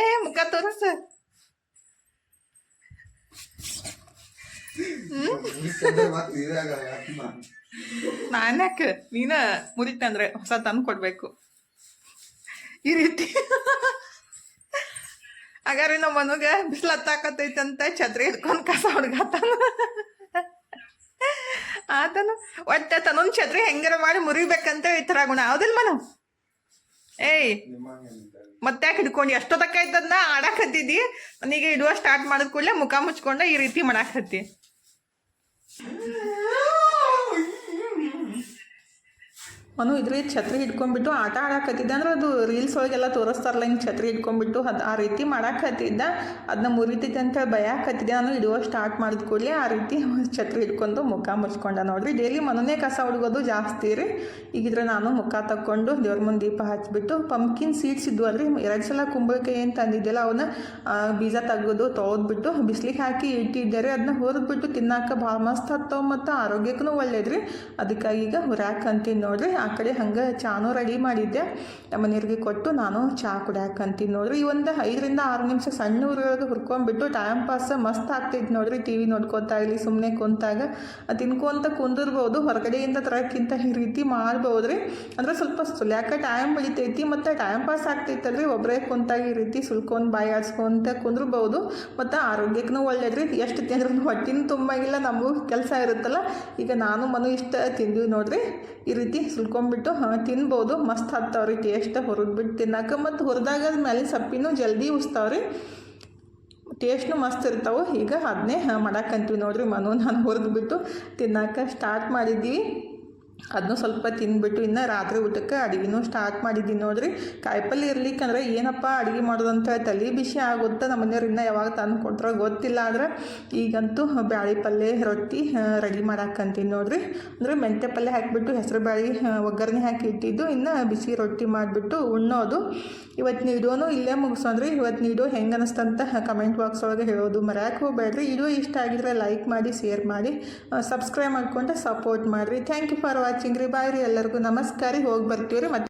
ಏ, ಮುಖ ತೋರಿಸ. ನಾನ್ಯಾಕೆ ನೀನ ಮುರಿತಂದ್ರೆ ಹೊಸ ತಂದು ಕೊಡ್ಬೇಕು. ಈ ರೀತಿ. ಹಾಗಾದ್ರೆ ನಮ್ಮ ಮನುಗ ಬಿಸಿಲು ಹತ್ತಾಕತ್ತೈತಂತ ಛತ್ರಿ ಹಿಡ್ಕೊಂಡು ಕಸ ಹುಡ್ಗಾತಾನ ಆತನು ಒಟ್ಟ ತನ್ನೊಂದು ಛತ್ರಿ ಹೆಂಗಾರ ಮಾಡಿ ಮುರಿಬೇಕಂತ ಈ ಥರ ಗುಣ. ಹೌದಿಲ್ಲ ಮನು? ಏಯ್. ಮತ್ತೆ ಹಿಡ್ಕೊಂಡು? ಎಷ್ಟೊತ್ತಕ್ಕ ಆಡಕ್ ಆಡಾಕತ್ತಿದ್ದಿ. ನನಗೆ ಇಡುವ ಸ್ಟಾರ್ಟ್ ಮಾಡಿದ ಕೂಡಲೇ ಮುಖ ಮುಚ್ಕೊಂಡ ಈ ರೀತಿ ಮಾಡಾಕತ್ತಿ. ಮನು ಇದ್ರಿ ಛತ್ರಿ ಹಿಡ್ಕೊಂಡ್ಬಿಟ್ಟು ಆಟ ಆಡಕತ್ತಿದ್ದ ಅಂದ್ರೆ ಅದು ರೀಲ್ಸ್ ಒಳಗೆಲ್ಲ ತೋರಿಸ್ತಾರಲ್ಲ, ಹಿಂಗೆ ಛತ್ರಿ ಹಿಡ್ಕೊಂಡ್ಬಿಟ್ಟು ಅದು ಆ ರೀತಿ ಮಾಡಾಕತ್ತಿದ್ದ. ಅದನ್ನ ಮುರಿತೈತೆ ಅಂತ ಭಯಕತ್ತಿದ್ದೆ ನಾನು ಇಡುವ ಸ್ಟಾರ್ಟ್ ಮಾಡಿದ ಕೂಡಲೇ ಆ ರೀತಿ ಛತ್ರಿ ಹಿಡ್ಕೊಂಡು ಮುಖ ಮುಚ್ಕೊಂಡ. ನೋಡ್ರಿ ಡೈಲಿ ಮನನೇ ಕಸ ಹುಡುಗೋದು ಜಾಸ್ತಿ ರೀ. ಈಗಿದ್ರೆ ನಾನು ಮುಖ ತಕ್ಕೊಂಡು ದೇವ್ರ ಮುಂದೆ ದೀಪ ಹಚ್ಚಿಬಿಟ್ಟು ಪಂಪ್ಕಿನ್ ಸೀಡ್ಸ್ ಇದ್ವು ಅಲ್ರಿ ಎರಡು ಸಲ ಕುಂಬಳಕಾಯಿ ಅಂತ ತಂದಿದ್ದೆಲ್ಲ ಅವನ್ನ ಬೀಜ ತೆಗೆದು ತೊಳೆದ್ಬಿಟ್ಟು ಬಿಸಿಲಿಗೆ ಹಾಕಿ ಇಟ್ಟಿದ್ದಾರೆ ಅದನ್ನ ಹುರಿದ್ಬಿಟ್ಟು ತಿನ್ನಾಕ ಭಾಳ ಮಸ್ತ್ ಹತ್ತವ ಮತ್ತು ಆರೋಗ್ಯಕ್ಕೂ ಒಳ್ಳೇದ್ರಿ ಅದಕ್ಕಾಗಿ ಈಗ ಹುರಾಕಂತೀನಿ ನೋಡ್ರಿ. ಕಡೆ ಹಂಗೆ ಚಾನೂ ರೆಡಿ ಮಾಡಿದ್ದೆ. ನಮ್ಮ ಮನೆಯವ್ರಿಗೆ ಕೊಟ್ಟು ನಾನು ಚಹಾ ಕುಡ್ಯಾಕ ಅಂತೀನಿ ನೋಡ್ರಿ. ಈ ಒಂದು ಐದರಿಂದ ಆರು ನಿಮಿಷ ಸಣ್ಣ ಊರೊಳಗೆ ಹುರ್ಕೊಂಡ್ಬಿಟ್ಟು ಟೈಮ್ ಪಾಸ್ ಮಸ್ತ್ ಆಗ್ತೈತೆ ನೋಡ್ರಿ. ಟಿ ವಿ ನೋಡ್ಕೊತಾ ಇರಲಿ ಸುಮ್ಮನೆ ಕುಂತಾಗ. ತಿನ್ಕೊಂತ ಕುಂದಿರ್ಬೋದು. ಹೊರಗಡೆಯಿಂದ ತರೋಕ್ಕಿಂತ ಈ ರೀತಿ ಮಾಡ್ಬೋದ್ರಿ. ಅಂದ್ರೆ ಸ್ವಲ್ಪ ಸುಲ್ಯಾಕ ಟೈಮ್ ಬೆಳಿತೈತಿ ಮತ್ತು ಟೈಮ್ ಪಾಸ್ ಆಗ್ತೈತಲ್ರಿ. ಒಬ್ಬರೇ ಕುಂತಾಗ ಈ ರೀತಿ ಸುಲ್ಕೊಂಡು ಬಾಯಿ ಆಡ್ಸ್ಕೊಂತ ಕುಂದ್ರಬಹುದು. ಮತ್ತು ಆರೋಗ್ಯಕ್ಕೂ ಒಳ್ಳೇದ್ರಿ. ಎಷ್ಟು ತಿಂದ್ರೂ ಹೊಟ್ಟಿನ ಇಲ್ಲ ನಮಗೂ ಕೆಲಸ ಇರುತ್ತಲ್ಲ. ಈಗ ನಾನು ಮನು ಇಷ್ಟ ತಿಂದ್ವಿ ನೋಡ್ರಿ. ಈ ರೀತಿ ಸುಲ್ಕೊಂಡ್ಬಿಟ್ಟು ಹಾಂ, ತಿನ್ಬೋದು. ಮಸ್ತ್ ಹತ್ತವ್ರಿ ಟೇಸ್ಟ್ ಹುರಿದ್ಬಿಟ್ಟು ತಿನ್ನಕ್ಕೆ ಮತ್ತು ಹುರಿದಾಗ ಮೇಲೆ ಸಪ್ಪಿನೂ ಜಲ್ದಿ ಉಸ್ತಾವ್ರಿ ಟೇಸ್ಟ್ನು ಮಸ್ತ್ ಇರ್ತಾವೆ. ಈಗ ಅದನ್ನೇ ಮಾಡಕ್ಕಂತೀವಿ ನೋಡ್ರಿ ಮನು. ನಾನು ಹುರಿದ್ಬಿಟ್ಟು ತಿನ್ನಕ್ಕೆ ಸ್ಟಾರ್ಟ್ ಮಾಡಿದ್ದೀವಿ. ಅದನ್ನು ಸ್ವಲ್ಪ ತಿಂದ್ಬಿಟ್ಟು ಇನ್ನು ರಾತ್ರಿ ಊಟಕ್ಕೆ ಅಡುಗೆನೂ ಸ್ಟಾರ್ಟ್ ಮಾಡಿದ್ದೀನಿ ನೋಡ್ರಿ. ಕಾಯಿಪಲ್ಲೆ ಇರ್ಲಿಕ್ಕಂದ್ರೆ ಏನಪ್ಪ ಅಡುಗೆ ಮಾಡೋದಂತ ತಲೆ ಬಿಸಿ ಆಗುತ್ತೆ ನಮ್ಮ ಮನೆಯವ್ರು ಇನ್ನೂ ಯಾವಾಗ ತಂದು ಗೊತ್ತಿಲ್ಲ ಆದ್ರೆ ಈಗಂತೂ ಬ್ಯಾಳಿ ಪಲ್ಯ ರೊಟ್ಟಿ ರೆಡಿ ಮಾಡಾಕಂತೀನಿ ನೋಡ್ರಿ. ಅಂದರೆ ಮೆಂತ್ಯ ಪಲ್ಯ ಹಾಕಿಬಿಟ್ಟು ಹೆಸರು ಬ್ಯಾಳಿ ಒಗ್ಗರಣೆ ಹಾಕಿ ಇಟ್ಟಿದ್ದು, ಇನ್ನು ಬಿಸಿ ರೊಟ್ಟಿ ಮಾಡಿಬಿಟ್ಟು ಉಣ್ಣೋದು. ಇವತ್ತು ನೀಡೋನು ಇಲ್ಲೇ ಮುಗಿಸೋದ್ರಿ ಇವತ್ತು ನೀಡೋ ಹೆಂಗೆ ಅನಿಸ್ತಂತ ಕಮೆಂಟ್ ಬಾಕ್ಸ್ ಒಳಗೆ ಹೇಳೋದು ಮರ್ಯಾಕೆ ಹೋಗ್ಬೇಡ್ರಿ. ವಿಡಿಯೋ ಇಷ್ಟ ಆಗಿದ್ರೆ ಲೈಕ್ ಮಾಡಿ ಶೇರ್ ಮಾಡಿ ಸಬ್ಸ್ಕ್ರೈಬ್ ಮಾಡಿಕೊಂಡು ಸಪೋರ್ಟ್ ಮಾಡಿರಿ. ಥ್ಯಾಂಕ್ ಯು ಫಾರ್ ವಾಚಿಂಗ್ ರೀ ರೀ ಎಲ್ಲರಿಗೂ ನಮಸ್ಕಾರ. ಹೋಗಿ ಬರ್ತೀವಿ ರೀ ಮತ್ತೆ